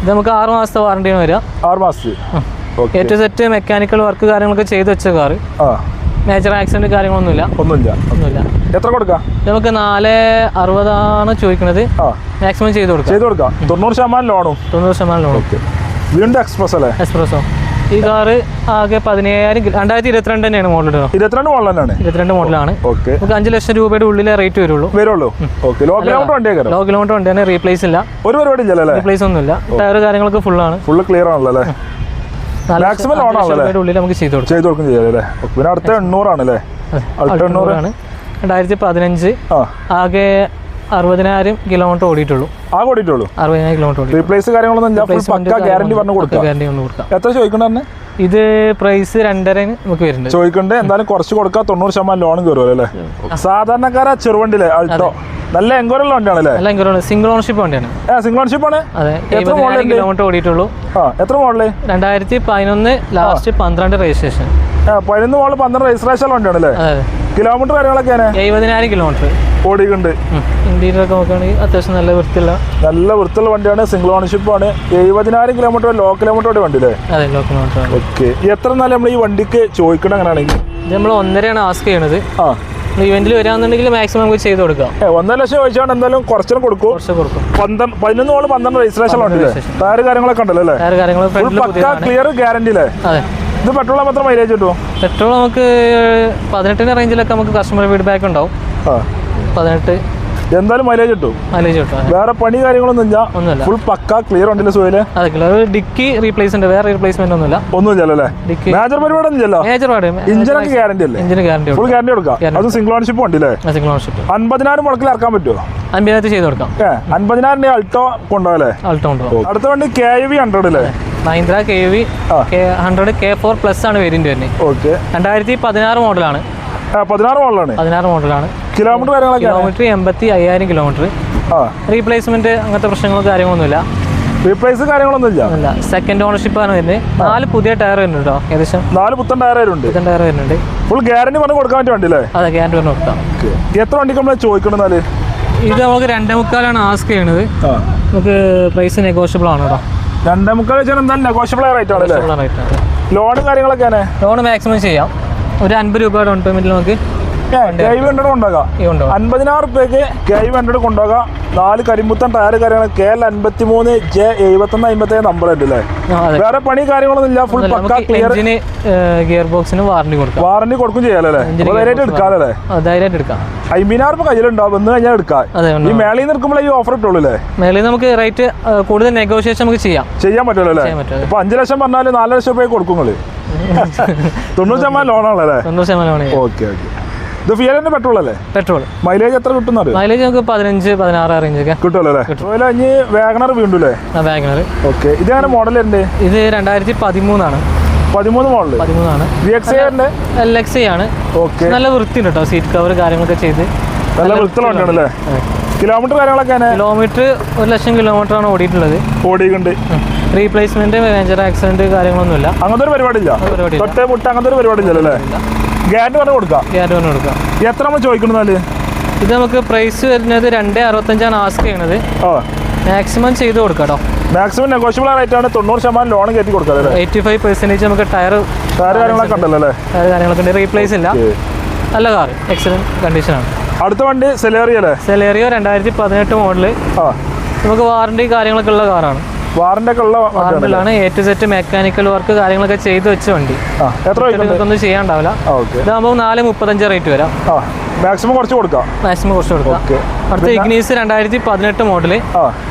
[SPEAKER 1] ഇത് നമുക്ക് ആറ് മാസത്തെ വാറണ്ടിയാണ് വരിക.
[SPEAKER 2] ആറ് മാസത്തെ.
[SPEAKER 1] ഏറ്റവും സെറ്റ് മെക്കാനിക്കൽ വർക്ക് കാര്യങ്ങളൊക്കെ ചെയ്ത് വെച്ച
[SPEAKER 2] കാറ്.
[SPEAKER 1] മേജർ ആക്സിഡന്റ് കാര്യങ്ങളൊന്നുമില്ല.
[SPEAKER 2] ഒന്നുമില്ല.
[SPEAKER 1] ഒന്നുമില്ല.
[SPEAKER 2] എത്ര കൊടുക്കാം?
[SPEAKER 1] നമുക്ക് നാല് അറുപതാണ് ചോദിക്കുന്നത്. മാക്സിമം ചെയ്ത് കൊടുക്കാം.
[SPEAKER 2] ചെയ്ത് കൊടുക്കാം. തൊണ്ണൂറ് ശതമാനം ലോണും
[SPEAKER 1] തൊണ്ണൂറ് ശതമാനം
[SPEAKER 2] ഓക്കെ വീണ്ടും എക്സ്പ്രസ് അല്ലേ?
[SPEAKER 1] എക്സ്പ്രസോ ഈ കാറ് ആകെ പതിനേഴായിരം രണ്ടായിരത്തി ഇരുപത്തിരണ്ട് തന്നെയാണ് മോഡൽ
[SPEAKER 2] ഇരുപത്തിരണ്ട് മോഡൽ തന്നെയാണ്?
[SPEAKER 1] ഇരുപത്തിരണ്ട് മോഡലാണ്
[SPEAKER 2] ഓക്കെ
[SPEAKER 1] നമുക്ക് അഞ്ച് ലക്ഷം രൂപയുടെ ഉള്ളിലെ റേറ്റ് വരുള്ളൂ.
[SPEAKER 2] വരുള്ളൂ. ഓക്കെ ലോ കിലോമീറ്റർ വണ്ടിയൊക്കെ
[SPEAKER 1] ലോ കിലോമീറ്റർ വണ്ടിയാണ് റീപ്ലേസ് ഇല്ല.
[SPEAKER 2] ഒരു പരിപാടി
[SPEAKER 1] റീപ്ലേസ് ഒന്നുമില്ല. ടയർ കാര്യങ്ങളൊക്കെ ഫുള്ളാണ്
[SPEAKER 2] ഫുള്ള് ക്ലിയർ ആണല്ലോ അല്ലേ?
[SPEAKER 1] അഞ്ച്
[SPEAKER 2] ആണല്ലേ?
[SPEAKER 1] ഉള്ളിൽ നമുക്ക് ചെയ്ത് കൊടുക്കാം.
[SPEAKER 2] ചെയ്ത് കൊടുക്കും ചെയ്യാം അല്ലേ? പിന്നെ അടുത്ത എണ്ണൂറാണല്ലേ? അടുത്ത
[SPEAKER 1] എണ്ണൂറാണ്. രണ്ടായിരത്തി പതിനഞ്ച് ആകെ അറുപതിനായിരം കിലോമീറ്റർ ഓടിയിട്ടുള്ളൂ.
[SPEAKER 2] ആ ഓടിയിട്ടുള്ളൂ?
[SPEAKER 1] അറുപതിനായിരം കിലോമീറ്റർ
[SPEAKER 2] റീപ്ലേസ് കാര്യങ്ങളൊന്നും പക്ക ഗ്യാരണ്ടി പറഞ്ഞു കൊടുക്കാം
[SPEAKER 1] ഗ്യാരണ്ടി ഒന്ന് കൊടുക്കാം.
[SPEAKER 2] എത്ര ചോദിക്കണ്ടെന്ന്
[SPEAKER 1] ഇത് പ്രൈസ് രണ്ടര നമുക്ക് വരുന്നത്
[SPEAKER 2] ചോദിക്കണ്ട്? എന്തായാലും കുറച്ച് കൊടുക്കാ തൊണ്ണൂറ് ശതമാനം ലോൺ കയറുമല്ലോ അല്ലേ? സാധാരണക്കാരാ ചെറുവണ്ടിയിലെ അൾട്ടോ നല്ല എൻക്വയറുള്ള വണ്ടിയാണല്ലേ
[SPEAKER 1] സിംഗിൾ ഓണർഷിപ്പ് വണ്ടിയാണ്.
[SPEAKER 2] ആ സിംഗിൾ ഓണർഷിപ്പ് ആണ്?
[SPEAKER 1] അതെ? കിലോമീറ്റർ ഓടിയിട്ടുള്ളൂ.
[SPEAKER 2] എത്ര മോഡൽ
[SPEAKER 1] രണ്ടായിരത്തി പതിനൊന്ന് ലാസ്റ്റ് പന്ത്രണ്ട് രജിസ്ട്രേഷൻ
[SPEAKER 2] ആ, പതിനൊന്ന് മോഡൽ പന്ത്രണ്ട് രജിസ്ട്രേഷൻ
[SPEAKER 1] വണ്ടിയാണല്ലേ
[SPEAKER 2] കിലോമീറ്റർ കാര്യങ്ങളൊക്കെയാണ്
[SPEAKER 1] എഴുപതിനായിരം കിലോമീറ്റർ.
[SPEAKER 2] ഓടിക്കുന്നുണ്ട്
[SPEAKER 1] ഇന്ത്യയിലൊക്കെ നോക്കുകയാണെങ്കിൽ അത്യാവശ്യം നല്ല വൃത്തിയുള്ള
[SPEAKER 2] നല്ല വൃത്തിയുള്ള വണ്ടിയാണ് സിംഗിൾ ഓണർഷിപ്പ് ആണ്. എഴുപതിനായിരം കിലോമീറ്റർ ലോ കിലോമീറ്റർ വണ്ടി അല്ലേ
[SPEAKER 1] അതെ ലോ കിലോമീറ്റർ
[SPEAKER 2] ഓക്കെ. എത്ര നല്ല നമ്മൾ ഈ വണ്ടിക്ക് ചോദിക്കണം അങ്ങനെയാണെങ്കിൽ
[SPEAKER 1] നമ്മൾ ഒന്നരയാണ് ആസ്ക് ചെയ്യണത്.
[SPEAKER 2] ആ.
[SPEAKER 1] ഇവന്റിൽ വരാന്നുണ്ടെങ്കിൽ മാക്സിമം നമുക്ക് ചെയ്ത് കൊടുക്കാം.
[SPEAKER 2] ഒന്നര ലക്ഷം ചോദിച്ചാണ് എന്തായാലും കുറച്ചും കൊടുക്കും.
[SPEAKER 1] കൊടുക്കും.
[SPEAKER 2] പന്ത്രണ്ട് പതിനൊന്ന് മോൾ പന്ത്രണ്ട് രജിസ്ട്രേഷൻ
[SPEAKER 1] ഉണ്ട്.
[SPEAKER 2] ടയർ കാര്യങ്ങളൊക്കെ ഉണ്ടല്ലോ അല്ലേ?
[SPEAKER 1] വേറെ കാര്യങ്ങൾ
[SPEAKER 2] ക്ലിയർ ഗ്യാരണ്ടി അല്ലേ
[SPEAKER 1] അതെ.
[SPEAKER 2] ഇത് പെട്രോൾ മാത്രം മൈലേജ് കിട്ടുമോ
[SPEAKER 1] പെട്രോൾ നമുക്ക് പതിനെട്ടിന്റെ റേഞ്ചിലൊക്കെ നമുക്ക് കസ്റ്റമർ ഫീഡ്ബാക്ക് ഉണ്ടാവും. പതിനെട്ട്
[SPEAKER 2] എന്തായാലും മൈലേജ് കിട്ടും.
[SPEAKER 1] മൈലേജ് കിട്ടും
[SPEAKER 2] വേറെ പണി കാര്യങ്ങളൊന്നും ഇല്ല.
[SPEAKER 1] ഒന്നുമില്ല.
[SPEAKER 2] ഫുൾ പക്ക ക്ലിയർ ഉണ്ടല്ലോ സുഖയിൽ
[SPEAKER 1] അതെ ക്ലിയർ ഡിക്കി റീപ്ലേസ് ഉണ്ട്. വേറെ റീപ്ലേസ്മെന്റ് ഒന്നുമില്ല.
[SPEAKER 2] ഒന്നുമില്ല അല്ലേ? മേജർ പരിപാടി
[SPEAKER 1] മേജർ പാട്
[SPEAKER 2] ഇഞ്ചിനൊക്കെ ഗ്യാരണ്ടി അല്ലേ?
[SPEAKER 1] ഇഞ്ചിന് ഗ്യാരണ്ടി
[SPEAKER 2] ഫുൾ ഗ്യാരണ്ടി കൊടുക്കാം. അത് സിംഗിൾ ഓൺഷിപ്പ് വണ്ടി അല്ലേ
[SPEAKER 1] സിംഗിൾ ഓൺഷിപ്പ്
[SPEAKER 2] അൻപതിനായിരം മുടക്കിൽ ഇറക്കാൻ പറ്റുമോ
[SPEAKER 1] അൻപതിനായിരത്തി ചെയ്ത് കൊടുക്കാം.
[SPEAKER 2] അൻപതിനായിരം അൾട്ടോ കൊണ്ടുപോകല്ലേ
[SPEAKER 1] അൾട്ടോ കൊണ്ടുപോകും.
[SPEAKER 2] അടുത്ത വണ്ടി കെ വി ഹൺഡ്രഡ് അല്ലേ?
[SPEAKER 1] Mahindra K V hundred K four plus ആണ് വേരിയന്റ് തന്നെ
[SPEAKER 2] ഓക്കെ
[SPEAKER 1] രണ്ടായിരത്തി പതിനാറ് മോഡലാണ്
[SPEAKER 2] പതിനാറ് മോഡലാണ്.
[SPEAKER 1] പതിനാറ് മോഡലാണ്.
[SPEAKER 2] കിലോമീറ്റർ കാര്യങ്ങളൊക്കെ
[SPEAKER 1] കിലോമീറ്റർ എൺപത്തി അയ്യായിരം കിലോമീറ്റർ റീപ്ലേസ്മെന്റ് അങ്ങനത്തെ പ്രശ്നങ്ങളോ കാര്യങ്ങളൊന്നുമില്ല.
[SPEAKER 2] റീപ്ലേസ് കാര്യങ്ങളൊന്നും ഇല്ല.
[SPEAKER 1] അല്ല സെക്കൻഡ് ഓണർഷിപ്പ് ആണ് വരുന്നത്. നാല് പുതിയ ടയർ വരുന്നുണ്ട് കേട്ടോ ഏകദേശം.
[SPEAKER 2] നാല് പുത്തൻ ടയർ വരുന്നുണ്ട്.
[SPEAKER 1] പുത്തൻ ടയർ വരുന്നുണ്ട്.
[SPEAKER 2] ഫുൾ ഗ്യാരണ്ടി പറഞ്ഞ് കൊടുക്കാൻ പറ്റിയ വണ്ടി അല്ലേ
[SPEAKER 1] അതെ ഗ്യാരണ്ടി പറഞ്ഞു കൊടുക്കാം.
[SPEAKER 2] എത്ര വണ്ടിക്ക് നമ്മൾ ചോദിക്കണം എന്നാൽ?
[SPEAKER 1] ഇത് നമുക്ക് രണ്ടേ മുക്കാലാണ് ആസ്ക് ചെയ്യണത്. നമുക്ക് പ്രൈസ് നെഗോഷ്യബിൾ ആണ് കേട്ടോ
[SPEAKER 2] രണ്ടേ മുക്കാൽ വെച്ചാൽ എന്തായാലും നെഗോഷ്യബിൾ ആയിട്ടാണ് ആണ് അല്ലേ
[SPEAKER 1] റേറ്റ് ആണ്.
[SPEAKER 2] ലോൺ കാര്യങ്ങളൊക്കെയാണ്
[SPEAKER 1] ലോൺ മാക്സിമം ചെയ്യാം. ഒരു അൻപത് രൂപ പേയ്മെന്റിൽ നമുക്ക്.
[SPEAKER 2] കൈവ് ഹൺഡ്രഡ് കൊണ്ടുപോകാം
[SPEAKER 1] ഈ കൊണ്ടുപോകാം
[SPEAKER 2] അൻപതിനായിരം റുപ്യക്ക് കൈവ് ഹൺഡ്രഡ് കൊണ്ടുപോകാം. നാല് കരിമ്പുത്തൻ ടയർ കാര്യങ്ങൾ കെ എൽ അൻപത്തി മൂന്ന് ജെ എഴുപത്തൊന്ന് അമ്പത്തേഴ് നമ്പർ ഉണ്ട് അല്ലേ? വേറെ പണി കാര്യങ്ങളൊന്നും ഇല്ല. ഫുൾ പക്ക ക്ലിയർ
[SPEAKER 1] ഗിയർ ബോക്സിന് വാറണ്ടി കൊടുക്കാം.
[SPEAKER 2] വാറണ്ടി കൊടുക്കും ചെയ്യാലല്ലേ ധൈര്യമായിട്ട്
[SPEAKER 1] gearbox
[SPEAKER 2] എടുക്കാമല്ലേ
[SPEAKER 1] ധൈര്യമായിട്ട് എടുക്കാം.
[SPEAKER 2] അമ്പതിനായിരം കയ്യിലുണ്ടാവും. വന്ന് കഴിഞ്ഞാൽ എടുക്കാം. ഈ മേളയിൽ നിന്ന് എടുക്കുമ്പോൾ ഈ ഓഫർ ഇട്ടുള്ളൂ അല്ലേ?
[SPEAKER 1] മേളയിൽ നമുക്ക് റേറ്റ് കൂടുതൽ നെഗോഷിയേഷൻ നമുക്ക് ചെയ്യാം.
[SPEAKER 2] ചെയ്യാൻ പറ്റുമല്ലോ അല്ലേ? ഇപ്പൊ അഞ്ച് ലക്ഷം പറഞ്ഞാൽ നാല് ലക്ഷം രൂപ കൊടുക്കും തൊണ്ണൂറ് ശതമാനം ലോണാണല്ലേ?
[SPEAKER 1] തൊണ്ണൂറ് ലോണേ.
[SPEAKER 2] Okay okay. ഇത് ഫിയലിന്റെ പെട്രോൾ അല്ലേ?
[SPEAKER 1] പെട്രോൾ
[SPEAKER 2] മൈലേജ് എത്ര
[SPEAKER 1] മൈലേജ് നമുക്ക് പതിനഞ്ച് പതിനാറ് റേഞ്ചൊക്കെ
[SPEAKER 2] കിട്ടുമല്ലോ അല്ലേ? അതുപോലെ ഇനി വാഗണർ വീണ്ടും അല്ലേ
[SPEAKER 1] ആ വാഗണർ.
[SPEAKER 2] ഓക്കെ. ഇത് അങ്ങനെ മോഡൽ ഉണ്ട്
[SPEAKER 1] ഇത് രണ്ടായിരത്തി പതിമൂന്നാണ്
[SPEAKER 2] പതിമൂന്ന് മോഡൽ
[SPEAKER 1] പതിമൂന്നാണ്.
[SPEAKER 2] വി എക്സ് ഉണ്ട്?
[SPEAKER 1] എൽ എക്സ് ആണ്.
[SPEAKER 2] ഓക്കെ.
[SPEAKER 1] നല്ല വൃത്തിയുണ്ട് കേട്ടോ സീറ്റ് കവർ കാര്യങ്ങളൊക്കെ ചെയ്ത്.
[SPEAKER 2] നല്ല വൃത്തിയുള്ള കിലോമീറ്റർ കാര്യങ്ങളൊക്കെ
[SPEAKER 1] കിലോമീറ്റർ ഒരു ലക്ഷം കിലോമീറ്റർ ആണ് ഓടിയിട്ടുള്ളത്.
[SPEAKER 2] ഓടിയിട്ടുണ്ട്.
[SPEAKER 1] റീപ്ലേസ്മെന്റ് മേജർ ആക്സിഡന്റ് കാര്യങ്ങളൊന്നുമില്ല.
[SPEAKER 2] അങ്ങനത്തെ ഒരു പരിപാടി ഇല്ല
[SPEAKER 1] പരിപാടി
[SPEAKER 2] തൊട്ടേ മുട്ട അങ്ങനത്തെ ഒരു പരിപാടി ഇല്ലല്ലോ അല്ലേ ഗ്യാരണ്ടി പറഞ്ഞ് കൊടുക്കാം?
[SPEAKER 1] ഗ്യാരണ്ടി പറഞ്ഞു കൊടുക്കാം.
[SPEAKER 2] എത്ര നമ്മൾ ചോദിക്കണമെന്നാൽ
[SPEAKER 1] ഇത് നമുക്ക് പ്രൈസ് വരുന്നത് രണ്ട് അറുപത്തഞ്ചാണ് ആസ്ക് ചെയ്യണത്. മാക്സിമം ചെയ്ത് കൊടുക്കാം
[SPEAKER 2] മാക്സിമം നെഗോഷ്യബിൾ ആണ് തൊണ്ണൂറ് ശതമാനം ലോൺ കയറ്റി കൊടുക്കാം
[SPEAKER 1] എയ്റ്റി ഫൈവ് പെർസെന്റേജ് നമുക്ക് ടയർ
[SPEAKER 2] ടയർ കാര്യങ്ങളൊക്കെ ഉണ്ടല്ലോ അല്ലേ?
[SPEAKER 1] ടയർ കാര്യങ്ങളൊക്കെ ഉണ്ട്. റീപ്ലേസ് ഇല്ല. നല്ല കാർ എക്സലന്റ് കണ്ടീഷനാണ്
[SPEAKER 2] അടുത്ത വണ്ടി സെലേറിയോ അല്ലേ?
[SPEAKER 1] സെലേറിയോ രണ്ടായിരത്തി പതിനെട്ട്
[SPEAKER 2] മോഡൽ
[SPEAKER 1] നമുക്ക് വാറണ്ടി കാര്യങ്ങളൊക്കെ ഉള്ള കാറാണ്
[SPEAKER 2] ഉള്ള വണ്ടിയാണ്
[SPEAKER 1] A to Z mechanical work കാര്യങ്ങളൊക്കെ ചെയ്ത് വെച്ച വണ്ടി.
[SPEAKER 2] ഒന്നും എത്ര
[SPEAKER 1] ചെയ്യാണ്ടാവില്ല ഇതാകുമ്പോൾ നാല് മുപ്പത്തഞ്ച് റേറ്റ് വരാം.
[SPEAKER 2] മാക്സിമം കുറച്ച് കൊടുക്കാം.
[SPEAKER 1] മാക്സിമം കുറച്ച് കൊടുക്കാം. അടുത്ത ഇഗ്നീസ് രണ്ടായിരത്തി പതിനെട്ട്
[SPEAKER 2] മോഡൽ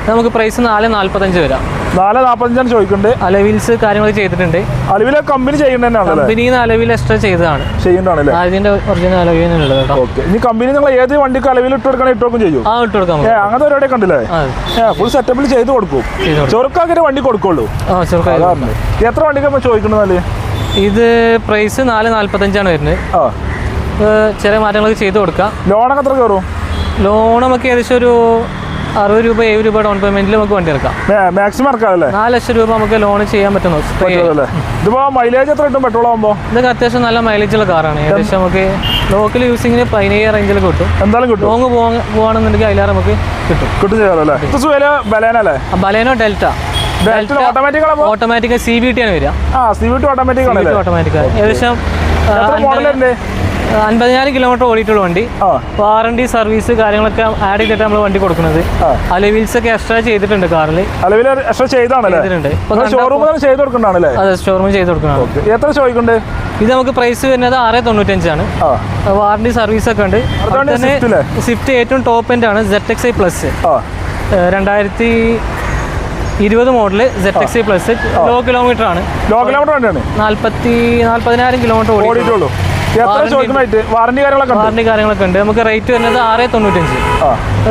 [SPEAKER 1] നമുക്ക് പ്രൈസ് നാല് നാല്പത്തഞ്ച് വരാം.
[SPEAKER 2] നാല് നാൽപ്പത്തഞ്ചാണ് ചോദിക്കുന്നുണ്ട്
[SPEAKER 1] അലവിൽസ് കാര്യങ്ങൾ ചെയ്തിട്ടുണ്ട്.
[SPEAKER 2] അലവിലെ കമ്പനി
[SPEAKER 1] ചെയ്യുന്ന നിന്ന് അലവിൽ എക്സ്ട്രാ ചെയ്തതാണ്. അതിന്റെ ഒറിജിനൽ അലവിനുള്ളത്
[SPEAKER 2] ഓക്കെ ഇനി കമ്പനി നിങ്ങൾ ഏത് വണ്ടിക്ക് അലവിൽ ഇട്ട് കൊടുക്കണം ഇട്ട് കൊടുക്കും ചെയ്യും?
[SPEAKER 1] ആ ഇട്ട് കൊടുക്കാം.
[SPEAKER 2] അങ്ങനത്തെ പരിപാടി കണ്ടില്ലേ ഫുൾ സെറ്റപ്പിൽ ചെയ്ത് കൊടുക്കും. ചെറുക്കാക്കിന് വണ്ടി കൊടുക്കുള്ളൂ.
[SPEAKER 1] ആ ചെറുക്കായി
[SPEAKER 2] അതാണ്. എത്ര വണ്ടിക്ക് ചോദിക്കുന്നത്
[SPEAKER 1] ഇത് പ്രൈസ് നാല് നാല്പത്തഞ്ചാണ് വരുന്നത്. ചെറിയ മാറ്റങ്ങളൊക്കെ ചെയ്ത് കൊടുക്കാം.
[SPEAKER 2] ലോണൊക്കെ എത്ര കയറും?
[SPEAKER 1] ലോൺ നമുക്ക് ഏകദേശം ഒരു അറുപത് രൂപ ഏഴ് രൂപ ഡൗൺ പേയ്മെന്റിൽ നമുക്ക് വണ്ടി എടുക്കാം
[SPEAKER 2] മാക്സിമം ഇറക്കാമല്ലേ
[SPEAKER 1] നാല് ലക്ഷം രൂപ നമുക്ക് ലോൺ ചെയ്യാൻ പറ്റുന്നു.
[SPEAKER 2] ഇതിപ്പോ മൈലേജ് എത്ര കിട്ടും? പെട്രോൾ ആകുമ്പോൾ
[SPEAKER 1] ഇതൊക്കെ അത്യാവശ്യം നല്ല മൈലേജുള്ള കാറാണ് ഏകദേശം നമുക്ക് ലോക്കൽ യൂസിങ്ങിന് പതിനേഴ് റേഞ്ചിൽ കിട്ടും.
[SPEAKER 2] എന്തായാലും കിട്ടും.
[SPEAKER 1] ലോങ് പോവാണെന്നുണ്ടെങ്കിൽ അതിലേറെ നമുക്ക് കിട്ടും.
[SPEAKER 2] കിട്ടും
[SPEAKER 1] Baleno Delta.
[SPEAKER 2] Automatic
[SPEAKER 1] C V T ആണ് വരിക. ഏകദേശം അൻപതിനായിരം കിലോമീറ്റർ ഓടിയിട്ടുള്ള വണ്ടി. വാറണ്ടി സർവീസ് കാര്യങ്ങളൊക്കെ ആഡ് ചെയ്തിട്ട് നമ്മൾ വണ്ടി കൊടുക്കുന്നത്. അലവീൽസ് ഒക്കെ എക്സ്ട്രാ ചെയ്തിട്ടുണ്ട് കാറിൽ
[SPEAKER 2] അലവിൽ എക്സ്ട്രാ ചെയ്താണല്ലേ?
[SPEAKER 1] ചെയ്തിട്ടുണ്ട്.
[SPEAKER 2] ഷോറൂമിൽ ചെയ്ത്
[SPEAKER 1] അതെ ഷോറൂമിൽ ചെയ്ത് കൊടുക്കണം
[SPEAKER 2] എത്ര
[SPEAKER 1] ഇത് നമുക്ക് പ്രൈസ് വരുന്നത് ആറ് തൊണ്ണൂറ്റഞ്ചാണ് വാറണ്ടി സർവീസ് ഒക്കെ ഉണ്ട്? സ്വിഫ്റ്റ് ഏറ്റവും ടോപ്പ് എൻഡ് ആണ് സെറ്റ് എക്സ് ഐ പ്ലസ് രണ്ടായിരത്തി ഇരുപത് model Z X plus low kilometre ആണ്.
[SPEAKER 2] ലോ കിലോമീറ്റർ വണ്ടിയാണ്?
[SPEAKER 1] നാല്പത്തി നാല്പതിനായിരം കിലോമീറ്റർ ഓടി
[SPEAKER 2] ഓടിയിട്ടുള്ളൂ. എത്ര വാറണ്ടി കാര്യങ്ങളൊക്കെ
[SPEAKER 1] വാറണ്ടി കാര്യങ്ങളൊക്കെ ഉണ്ട്. നമുക്ക് റേറ്റ് വരുന്നത് ആറ് തൊണ്ണൂറ്റഞ്ച്
[SPEAKER 2] ആ.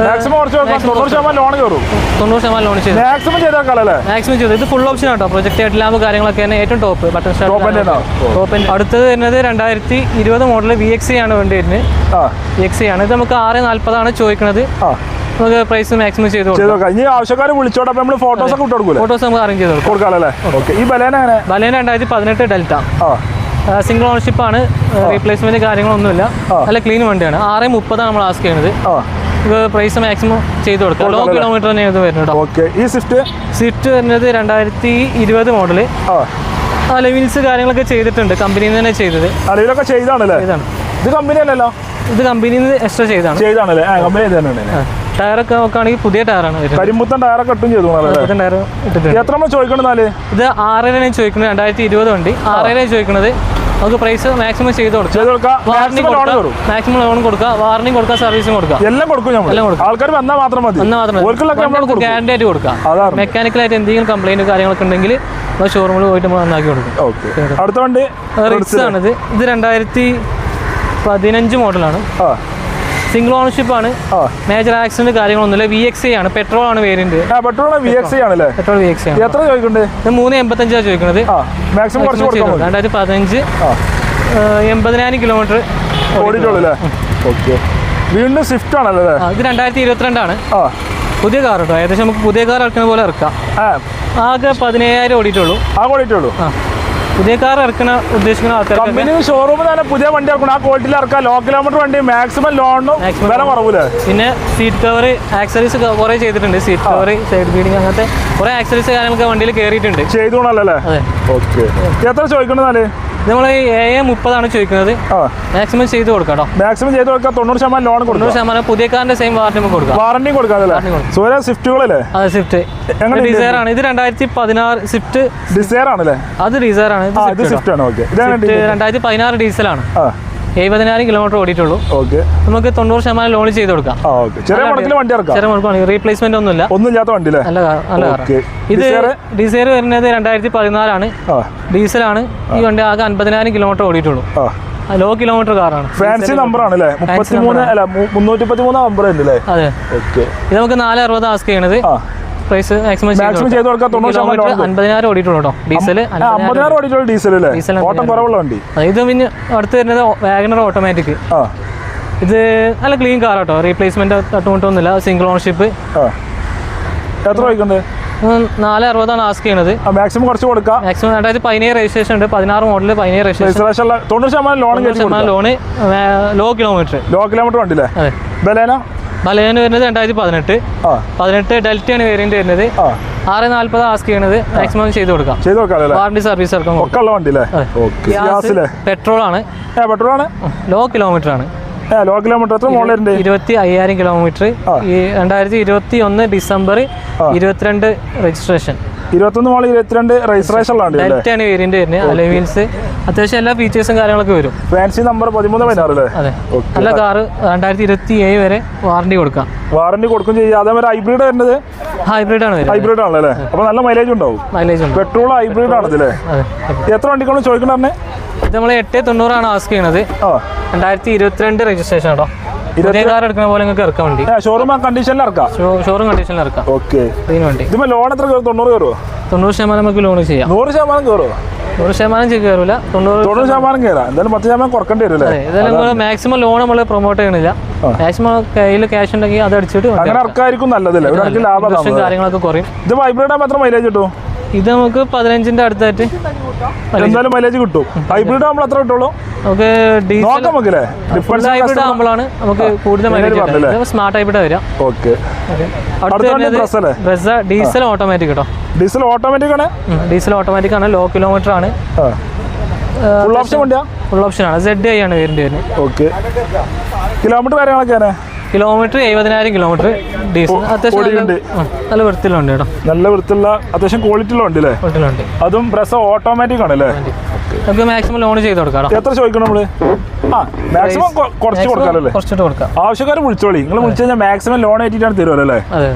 [SPEAKER 2] മാക്സിമം കുറച്ച് തൊണ്ണൂറ് ശതമാനം ലോൺ കയറും.
[SPEAKER 1] തൊണ്ണൂറ് ശതമാനം ലോൺ ചെയ്ത്.
[SPEAKER 2] മാക്സിമം ചെയ്തേക്കാളല്ലേ?
[SPEAKER 1] മാക്സിമം ചെയ്തു. ഇത് ഫുൾ ഓപ്ഷൻ ആട്ടോ. പ്രൊജക്ട് ആയിട്ട് ലാമ്പ് കാര്യങ്ങളൊക്കെ തന്നെ ഏറ്റവും ടോപ്പ്?
[SPEAKER 2] ഓ.
[SPEAKER 1] ടോപ്പ് അടുത്തത് വരുന്നത് രണ്ടായിരത്തി ഇരുപത് മോഡൽ വി എക്സ് ആണ് വേണ്ടി വരുന്നത് വി എക്സ് ആണ്. ഇത് നമുക്ക് ആറ് നാല്പതാണ് ചോദിക്കുന്നത് നമുക്ക് പ്രൈസ് മാക്സിമം ചെയ്ത്
[SPEAKER 2] ഇനി ആവശ്യക്കാർ വിളിച്ചോട്ടെ. നമ്മൾ ഫോട്ടോസ് ഒക്കെ
[SPEAKER 1] ഫോട്ടോസ് നമുക്ക് അറേഞ്ച് ചെയ്ത് കൊടുക്കാം.
[SPEAKER 2] ഈ ബലേന
[SPEAKER 1] രണ്ടായിരത്തി പതിനെട്ട് ഡെൽറ്റ. സിംഗിൾ ഓണർഷിപ്പ് ആണ് റീപ്ലേസ്മെന്റ് കാര്യങ്ങളൊന്നുമില്ല. നല്ല ക്ലീൻ വണ്ടിയാണ്. ആറ് മുപ്പതാണ് നമ്മൾ ആസ്ക് ചെയ്യുന്നത്. പ്രൈസ് മാക്സിമം ചെയ്ത് കൊടുക്കാം ലോ കിലോമീറ്റർ തന്നെ ഇത് വരുന്നത് കേട്ടോ.
[SPEAKER 2] ഈ സ്വിഫ്റ്റ്
[SPEAKER 1] സ്വിഫ്റ്റ് വരുന്നത് രണ്ടായിരത്തി ഇരുപത്
[SPEAKER 2] മോഡൽ
[SPEAKER 1] അലവിൻസ് കാര്യങ്ങളൊക്കെ ചെയ്തിട്ടുണ്ട്. കമ്പനിയിൽ നിന്ന് തന്നെ ചെയ്തത്.
[SPEAKER 2] അലവിലൊക്കെ ചെയ്താണല്ലേ? ഇത് കമ്പനി അല്ലല്ലോ?
[SPEAKER 1] ഇത് കമ്പനിയിൽ നിന്ന് എക്സ്ട്രാ ചെയ്താണ്.
[SPEAKER 2] ചെയ്താണല്ലേ? കമ്പനി തന്നെയാണ്
[SPEAKER 1] ടയറൊക്കെ നോക്കുകയാണെങ്കിൽ പുതിയ ടയറാണ്
[SPEAKER 2] കരിമ്പുത്തൻ ടയറൊക്കെ ഇട്ടും ചെയ്തു
[SPEAKER 1] ടയർ ഇട്ടിട്ടുണ്ട്.
[SPEAKER 2] എത്ര ചോദിക്കണെന്നാൽ
[SPEAKER 1] ഇത് ആറരയാണ് ചോദിക്കുന്നത് രണ്ടായിരത്തി ഇരുപത് വണ്ടി ആറരയാണ് ചോദിക്കുന്നത് നമുക്ക് പ്രൈസ് മാക്സിമം ചെയ്ത് കൊടുക്കാം.
[SPEAKER 2] മാക്സിമം ലോൺ
[SPEAKER 1] കൊടുക്കുക വാറണ്ടി കൊടുക്കുക സർവീസും കൊടുക്കുക
[SPEAKER 2] എല്ലാം കൊടുക്കും
[SPEAKER 1] എല്ലാം കൊടുക്കും.
[SPEAKER 2] ആൾക്കാർ വന്നാൽ മാത്രം മതി.
[SPEAKER 1] എന്നാൽ ഗ്യാരണ്ടി ആയിട്ട് കൊടുക്കാം. മെക്കാനിക്കലായിട്ട് എന്തെങ്കിലും കംപ്ലൈന്റ് കാര്യങ്ങളൊക്കെ ഉണ്ടെങ്കിൽ നമ്മൾ ഷോറൂമിൽ പോയിട്ട് നമ്മൾ നന്നാക്കി കൊടുക്കും.
[SPEAKER 2] അടുത്ത വണ്ടി
[SPEAKER 1] റിക്സ് ആണ് ഇത് രണ്ടായിരത്തി പതിനഞ്ച് മോഡലാണ് സിംഗിൾ ഓണർഷിപ്പ് ആണ്. മേജർ ആക്സിഡന്റ് കാര്യങ്ങളൊന്നുമില്ല. വി എക്സ് ആണ്. പെട്രോൾ ആണ് വേരിയന്റ്
[SPEAKER 2] ആ പെട്രോൾ വി എക്സ് ആണല്ലേ?
[SPEAKER 1] പെട്രോൾ വി എക്സ് ആണ്.
[SPEAKER 2] എത്ര ചോദിക്കണ്ടേ
[SPEAKER 1] ഇത് മൂന്ന് എൺപത്തഞ്ചാണ് ചോദിക്കുന്നത്
[SPEAKER 2] മാക്സിമം
[SPEAKER 1] രണ്ടായിരത്തി പതിനഞ്ച്. എൺപതിനായിരം കിലോമീറ്റർ
[SPEAKER 2] ഓടിയിട്ടുള്ളൂ അല്ലേ? ഓക്കെ. വീണ്ടും സ്വിഫ്റ്റ് ആണല്ലേ?
[SPEAKER 1] ഇത്? രണ്ടായിരത്തി ഇരുപത്തിരണ്ടാണ് പുതിയ കാർ കേട്ടോ. ഏകദേശം നമുക്ക് പുതിയ കാർ ഇറക്കുന്ന പോലെ ഇറക്കാം. ആകെ പതിനേഴായിരം ഓടിയിട്ടുള്ളൂ.
[SPEAKER 2] ആ ഓടിയിട്ടുള്ളൂ.
[SPEAKER 1] പുതിയ കാർ ഇറക്കണ ഉദ്ദേശിക്കുന്ന ആൾക്കാർ
[SPEAKER 2] കമ്പനി ഷോറൂമിൽ തന്നെ പുതിയ വണ്ടി ഇറക്കണം. ആ ക്വാളിറ്റിയിൽ ഇറക്കാം. ലോ കിലോമീറ്റർ വണ്ടി മാക്സിമം ലോണിനും
[SPEAKER 1] Maximum
[SPEAKER 2] വില കുറവില്ലേ
[SPEAKER 1] പിന്നെ സീറ്റ് കവർ ആക്സറീസ് കുറെ ചെയ്തിട്ടുണ്ട്. സീറ്റ് കവർ സൈഡ് ബീഡിങ് അങ്ങനത്തെ കുറെ ആക്സറീസ് കാര്യങ്ങളൊക്കെ വണ്ടിയിൽ കയറിയിട്ടുണ്ട്
[SPEAKER 2] ചെയ്തോണല്ലേ ഓക്കെ എത്ര ചോദിക്കണെന്നാൽ
[SPEAKER 1] നമ്മൾ എ മുപ്പതാണ് ചോദിക്കുന്നത്. മാക്സിമം ചെയ്ത് കൊടുക്കാം
[SPEAKER 2] മാക്സിമം ചെയ്ത് കൊടുക്കാം തൊണ്ണൂറ് ശതമാനം ലോൺ കൊടുക്കും.
[SPEAKER 1] ശതമാനം പുതിയ കാറിന്റെ സെയിം വാറണ്ടി കൊടുക്കാം.
[SPEAKER 2] വാറണ്ടി കൊടുക്കാതല്ലേ സൂര്യ സ്വിഫ്റ്റുകളല്ലേ?
[SPEAKER 1] അതെ സ്വിഫ്റ്റ്? ഡിസയർ ആണ്. ഇത് രണ്ടായിരത്തി പതിനാറ് സ്വിഫ്റ്റ്
[SPEAKER 2] ഡിസയർ ആണല്ലേ?
[SPEAKER 1] അത് ഡിസയർ ആണ്. ഇത് സ്വിഫ്റ്റ്
[SPEAKER 2] ആണ്.
[SPEAKER 1] രണ്ടായിരത്തി പതിനാറ് ഡീസലാണ്. എഴുപതിനായിരം കിലോമീറ്റർ ഓടിയിട്ടുള്ളൂ.
[SPEAKER 2] ഓക്കെ.
[SPEAKER 1] നമുക്ക് തൊണ്ണൂറ് ശതമാനം ലോൺ ചെയ്ത് കൊടുക്കാം.
[SPEAKER 2] ചെറിയ മുടക്കിൽ വണ്ടി ഇറക്കാം.
[SPEAKER 1] ചെറിയ മുടക്കമാണ് റീപ്ലേസ്മെന്റ് ഒന്നുമില്ല.
[SPEAKER 2] ഒന്നും ഇല്ലാത്ത വണ്ടി അല്ല അല്ല
[SPEAKER 1] ഇത് ഡീസൽ വരുന്നത് രണ്ടായിരത്തി പതിനാലാണ് ഡീസലാണ് ഈ വണ്ടി ആകെ അൻപതിനായിരം കിലോമീറ്റർ ഓടിയിട്ടുള്ളൂ. ലോ കിലോമീറ്റർ കാറാണ്.
[SPEAKER 2] ഫാൻസി നമ്പർ ആണ് അല്ലേ മുപ്പത്തി മൂന്ന് അല്ല മുന്നൂറ്റി പത്തിമൂന്ന് നമ്പർ ഉണ്ട് അല്ലേ?
[SPEAKER 1] അതെ.
[SPEAKER 2] ഓക്കെ.
[SPEAKER 1] ഇത് നമുക്ക് നാല് അറുപത് ആസ്ക് ചെയ്യണത്. പ്രൈസ് മാക്സിമം
[SPEAKER 2] മാക്സിമം ചെയ്ത് കൊടുക്കാം. തൊണ്ണൂറ് ശതമാനം.
[SPEAKER 1] അൻപതിനായിരം ഓടിയിട്ടുള്ളൂ കേട്ടോ. ഡീസൽ
[SPEAKER 2] അമ്പതിനായിരം ഓടിയിട്ടുള്ള. ഡീസൽ അല്ലേ? ഓട്ടം കുറവുള്ള വണ്ടി.
[SPEAKER 1] ഇത് പിന്നെ അടുത്ത് വരുന്നത് വാഗണർ ഓട്ടോമാറ്റിക് ഇത് നല്ല ക്ലീൻ കാർ കേട്ടോ റീപ്ലേസ്മെന്റ് തട്ടുമുട്ടൊന്നുമില്ല. സിംഗിൾ ഓണർഷിപ്പ്
[SPEAKER 2] എത്ര ചോദിക്കണ്ടേ
[SPEAKER 1] നാല് അറുപതാണ് ആസ്ക് ചെയ്യണത്.
[SPEAKER 2] മാക്സിമം കുറച്ച് കൊടുക്കാം.
[SPEAKER 1] മാക്സിമം രണ്ടായിരത്തി പതിനേഴ് രജിസ്ട്രേഷൻ ഉണ്ട്. പതിനാറ് മോഡൽ പതിനേഴ് രജിസ്ട്രേഷൻ
[SPEAKER 2] തൊണ്ണൂറ് ശതമാനം loan
[SPEAKER 1] loan low kilometre
[SPEAKER 2] low kilometre
[SPEAKER 1] അതെ.
[SPEAKER 2] ബലേന?
[SPEAKER 1] ബലേന് വരുന്നത് രണ്ടായിരത്തി പതിനെട്ട്. പതിനെട്ട് ഡെൽറ്റയാണ് വേരിയന്റ് വരുന്നത്. ആറ് നാല്പത് ആസ്ക് ചെയ്യണത് മാക്സിമം ചെയ്ത് കൊടുക്കാം.
[SPEAKER 2] ചെയ്ത് കൊടുക്കാം
[SPEAKER 1] വാറണ്ടി സർവീസ് പെട്രോൾ ആണ്.
[SPEAKER 2] പെട്രോൾ ആണ്?
[SPEAKER 1] ലോ കിലോമീറ്റർ ആണ്.
[SPEAKER 2] ലോ കിലോമീറ്റർ എത്ര
[SPEAKER 1] ഇരുപത്തി അയ്യായിരം കിലോമീറ്റർ ഈ രണ്ടായിരത്തി ഇരുപത്തി ഒന്ന് ഡിസംബർ ഇരുപത്തിരണ്ട് രജിസ്ട്രേഷൻ
[SPEAKER 2] ഇരുപത്തൊന്ന് മോളിൽ ഇരുപത്തിരണ്ട് രജിസ്ട്രേഷൻ
[SPEAKER 1] വേരിയന്റ് വരുന്നത്. അലോ വീൽസ് അത്യാവശ്യം എല്ലാ ഫീച്ചേഴ്സും കാര്യങ്ങളൊക്കെ വരും.
[SPEAKER 2] ഫാൻസി നമ്പർ പതിമൂന്ന് പതിനാറ് അല്ലേ?
[SPEAKER 1] നല്ല കാറ് രണ്ടായിരത്തി ഇരുപത്തി ഏഴ് വരെ വാറണ്ടി കൊടുക്കാം.
[SPEAKER 2] വാറണ്ടി കൊടുക്കും ചെയ്യാം. അതേപോലെ ഹൈബ്രിഡ് വരുന്നത്?
[SPEAKER 1] ഹൈബ്രിഡ് ആണ്
[SPEAKER 2] ഹൈബ്രിഡ് ആണ് അല്ലേ? അപ്പൊ നല്ല മൈലേജ് ഉണ്ടാവും.
[SPEAKER 1] മൈലേജ്
[SPEAKER 2] പെട്രോൾ ഹൈബ്രിഡ് ആണ്
[SPEAKER 1] അല്ലേ
[SPEAKER 2] എത്ര വണ്ടിക്കാണ് ചോദിക്കണേ
[SPEAKER 1] ഇത് നമ്മൾ എട്ട് തൊണ്ണൂറാണ് ആസ്ക് ചെയ്യണത്. രണ്ടായിരത്തി ഇരുപത്തിരണ്ട് രജിസ്ട്രേഷൻ കാർ എടുക്കുന്ന പോലെ നിങ്ങൾക്ക് ഇറക്കാൻ വേണ്ടി.
[SPEAKER 2] ഷോറൂം കണ്ടീഷനിൽ ഇറക്കാം.
[SPEAKER 1] ഷോറൂം കണ്ടീഷനിൽ ഇറക്കാം.
[SPEAKER 2] ഓക്കെ
[SPEAKER 1] ഇതിന് വേണ്ടി.
[SPEAKER 2] ഇതിപ്പോ ലോൺ എത്ര തൊണ്ണൂറ് കയറുമോ
[SPEAKER 1] തൊണ്ണൂറ് ശതമാനം നമുക്ക് ലോൺ ചെയ്യാം.
[SPEAKER 2] നൂറ് ശതമാനം കയറുമോ
[SPEAKER 1] നൂറ് ശതമാനം കയറില്ല തൊണ്ണൂറ്
[SPEAKER 2] തൊണ്ണൂറ് ശതമാനം കയറാം എന്തായാലും പത്ത് ശതമാനം കുറക്കേണ്ടി വരും അല്ലേ?
[SPEAKER 1] ഇതെല്ലാം മാക്സിമം ലോൺ നമ്മൾ പ്രൊമോട്ട് ചെയ്യണില്ല. മാക്സിമം കയ്യിൽ ക്യാഷ് ഉണ്ടെങ്കിൽ അത് അടിച്ചിട്ട്
[SPEAKER 2] അങ്ങനെ ഇറക്കായിരിക്കും നല്ലതല്ലേ
[SPEAKER 1] കാര്യങ്ങളൊക്കെ കുറയും.
[SPEAKER 2] ഇത് ഹൈബ്രിഡ് മാത്രം മൈലേജ് കിട്ടും?
[SPEAKER 1] ഇത് നമുക്ക് പതിനഞ്ചിന്റെ അടുത്തായിട്ട്
[SPEAKER 2] എന്തായാലും മൈലേജ് കിട്ടും. ഹൈബ്രിഡ് ആകുമ്പോൾ എത്ര കിട്ടുള്ളൂ.
[SPEAKER 1] നമുക്ക് ഡീസൽ ഹൈബ്രിഡ് ആകുമ്പോഴാണ് നമുക്ക് കൂടുതൽ മൈലേജ്? സ്മാർട്ട് ഹൈബ്രിഡ് വരാം
[SPEAKER 2] ഓക്കെ?
[SPEAKER 1] ബ്രസ ഡീസൽ ഓട്ടോമാറ്റിക് കേട്ടോ.
[SPEAKER 2] ഡീസൽ ഓട്ടോമാറ്റിക് ആണ്?
[SPEAKER 1] ഡീസൽ ഓട്ടോമാറ്റിക് ആണ്. ലോ കിലോമീറ്റർ ആണ്.
[SPEAKER 2] ഫുൾ ഓപ്ഷൻ ഉണ്ടോ
[SPEAKER 1] ഫുൾ ഓപ്ഷൻ ആണ്. സെഡ് ഐ ആണ് വേണ്ടി വരുന്നത്.
[SPEAKER 2] ഓക്കെ കിലോമീറ്റർ കാര്യങ്ങളൊക്കെ
[SPEAKER 1] കിലോമീറ്റർ എഴുപതിനായിരം കിലോമീറ്റർ ഡീസൽ. അത്യാവശ്യം നല്ല- വൃത്തിയിലുണ്ട് കേട്ടോ.
[SPEAKER 2] നല്ല വൃത്തിയുള്ള അത്യാവശ്യം ക്വാളിറ്റി ഉള്ള വണ്ടി അല്ലേ
[SPEAKER 1] വൃത്തിയിലുണ്ട്.
[SPEAKER 2] അതും പ്രസ ഓട്ടോമാറ്റിക് ആണ് അല്ലേ
[SPEAKER 1] നമുക്ക് മാക്സിമം ലോൺ ചെയ്ത് കൊടുക്കാം
[SPEAKER 2] എത്ര ചോദിക്കണം നമ്മൾ? ആ മാക്സിമം കുറച്ച് കൊടുക്കാമല്ലോ
[SPEAKER 1] കുറച്ചിട്ട് കൊടുക്കാം.
[SPEAKER 2] ആവശ്യക്കാർ വിളിച്ചോളി. നിങ്ങൾ വിളിച്ചു കഴിഞ്ഞാൽ മാക്സിമം ലോൺ ആയിട്ടാണ് തരുമല്ലോ അല്ലേ
[SPEAKER 1] അതെ.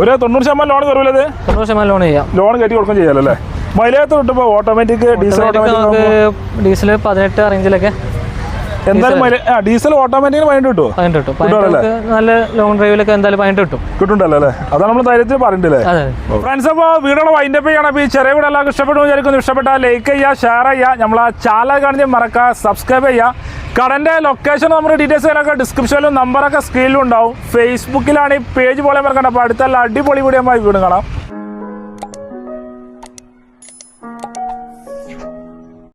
[SPEAKER 2] ഒരു തൊണ്ണൂറ് ശതമാനം ലോൺ തരുവല്ലേ
[SPEAKER 1] തൊണ്ണൂറ് ശതമാനം ലോൺ ചെയ്യാം.
[SPEAKER 2] ലോൺ കയറ്റി കൊടുക്കും ചെയ്യാലല്ലേ മൈലേജ് കിട്ടുമ്പോൾ ഓട്ടോമാറ്റിക് ഡീസൽ
[SPEAKER 1] ഡീസൽ പതിനെട്ട് റേഞ്ചിലൊക്കെ
[SPEAKER 2] എന്തായാലും ഡീസൽ ഓട്ടോമാറ്റിക്കിന് മൈൻഡ് കിട്ടുമോ
[SPEAKER 1] പതിനെട്ട് കിട്ടും. പതിനെട്ട് നമുക്ക് നല്ല ലോങ് ഡ്രൈവിലൊക്കെ എന്തായാലും പതിനെട്ട് കിട്ടും.
[SPEAKER 2] കിട്ടുണ്ടല്ലോ അല്ലേ? അതാണ് നമ്മൾ ധൈര്യത്തിൽ ഫ്രണ്ട്സ് അപ്പോൾ വീടുകൾ വൈൻഡപ്പ് ചെയ്യണം. അപ്പോൾ ഈ ചെറിയ വീട് എല്ലാവർക്കും ഇഷ്ടപ്പെട്ടു വിചാരിക്കുന്നു. ഇഷ്ടപ്പെട്ടാൽ ലൈക്ക് ചെയ്യുക ഷെയർ ചെയ്യുക. നമ്മൾ ആ ചാനൽ കാണിച്ച് മറക്കുക സബ്സ്ക്രൈബ് ചെയ്യുക. കടന്റെ ലൊക്കേഷൻ നമ്മുടെ ഡീറ്റെയിൽസ് കാര്യങ്ങളൊക്കെ ഡിസ്ക്രിപ്ഷനിലും നമ്പറൊക്കെ സ്ക്രീനിലും ഉണ്ടാവും. ഫേസ്ബുക്കിലാണ് ഈ പേജ് പോലെ മറക്കണ്ട. അപ്പോൾ അടുത്തുള്ള അടിപൊളി വീഡിയോ വീണ്ടും കാണാം.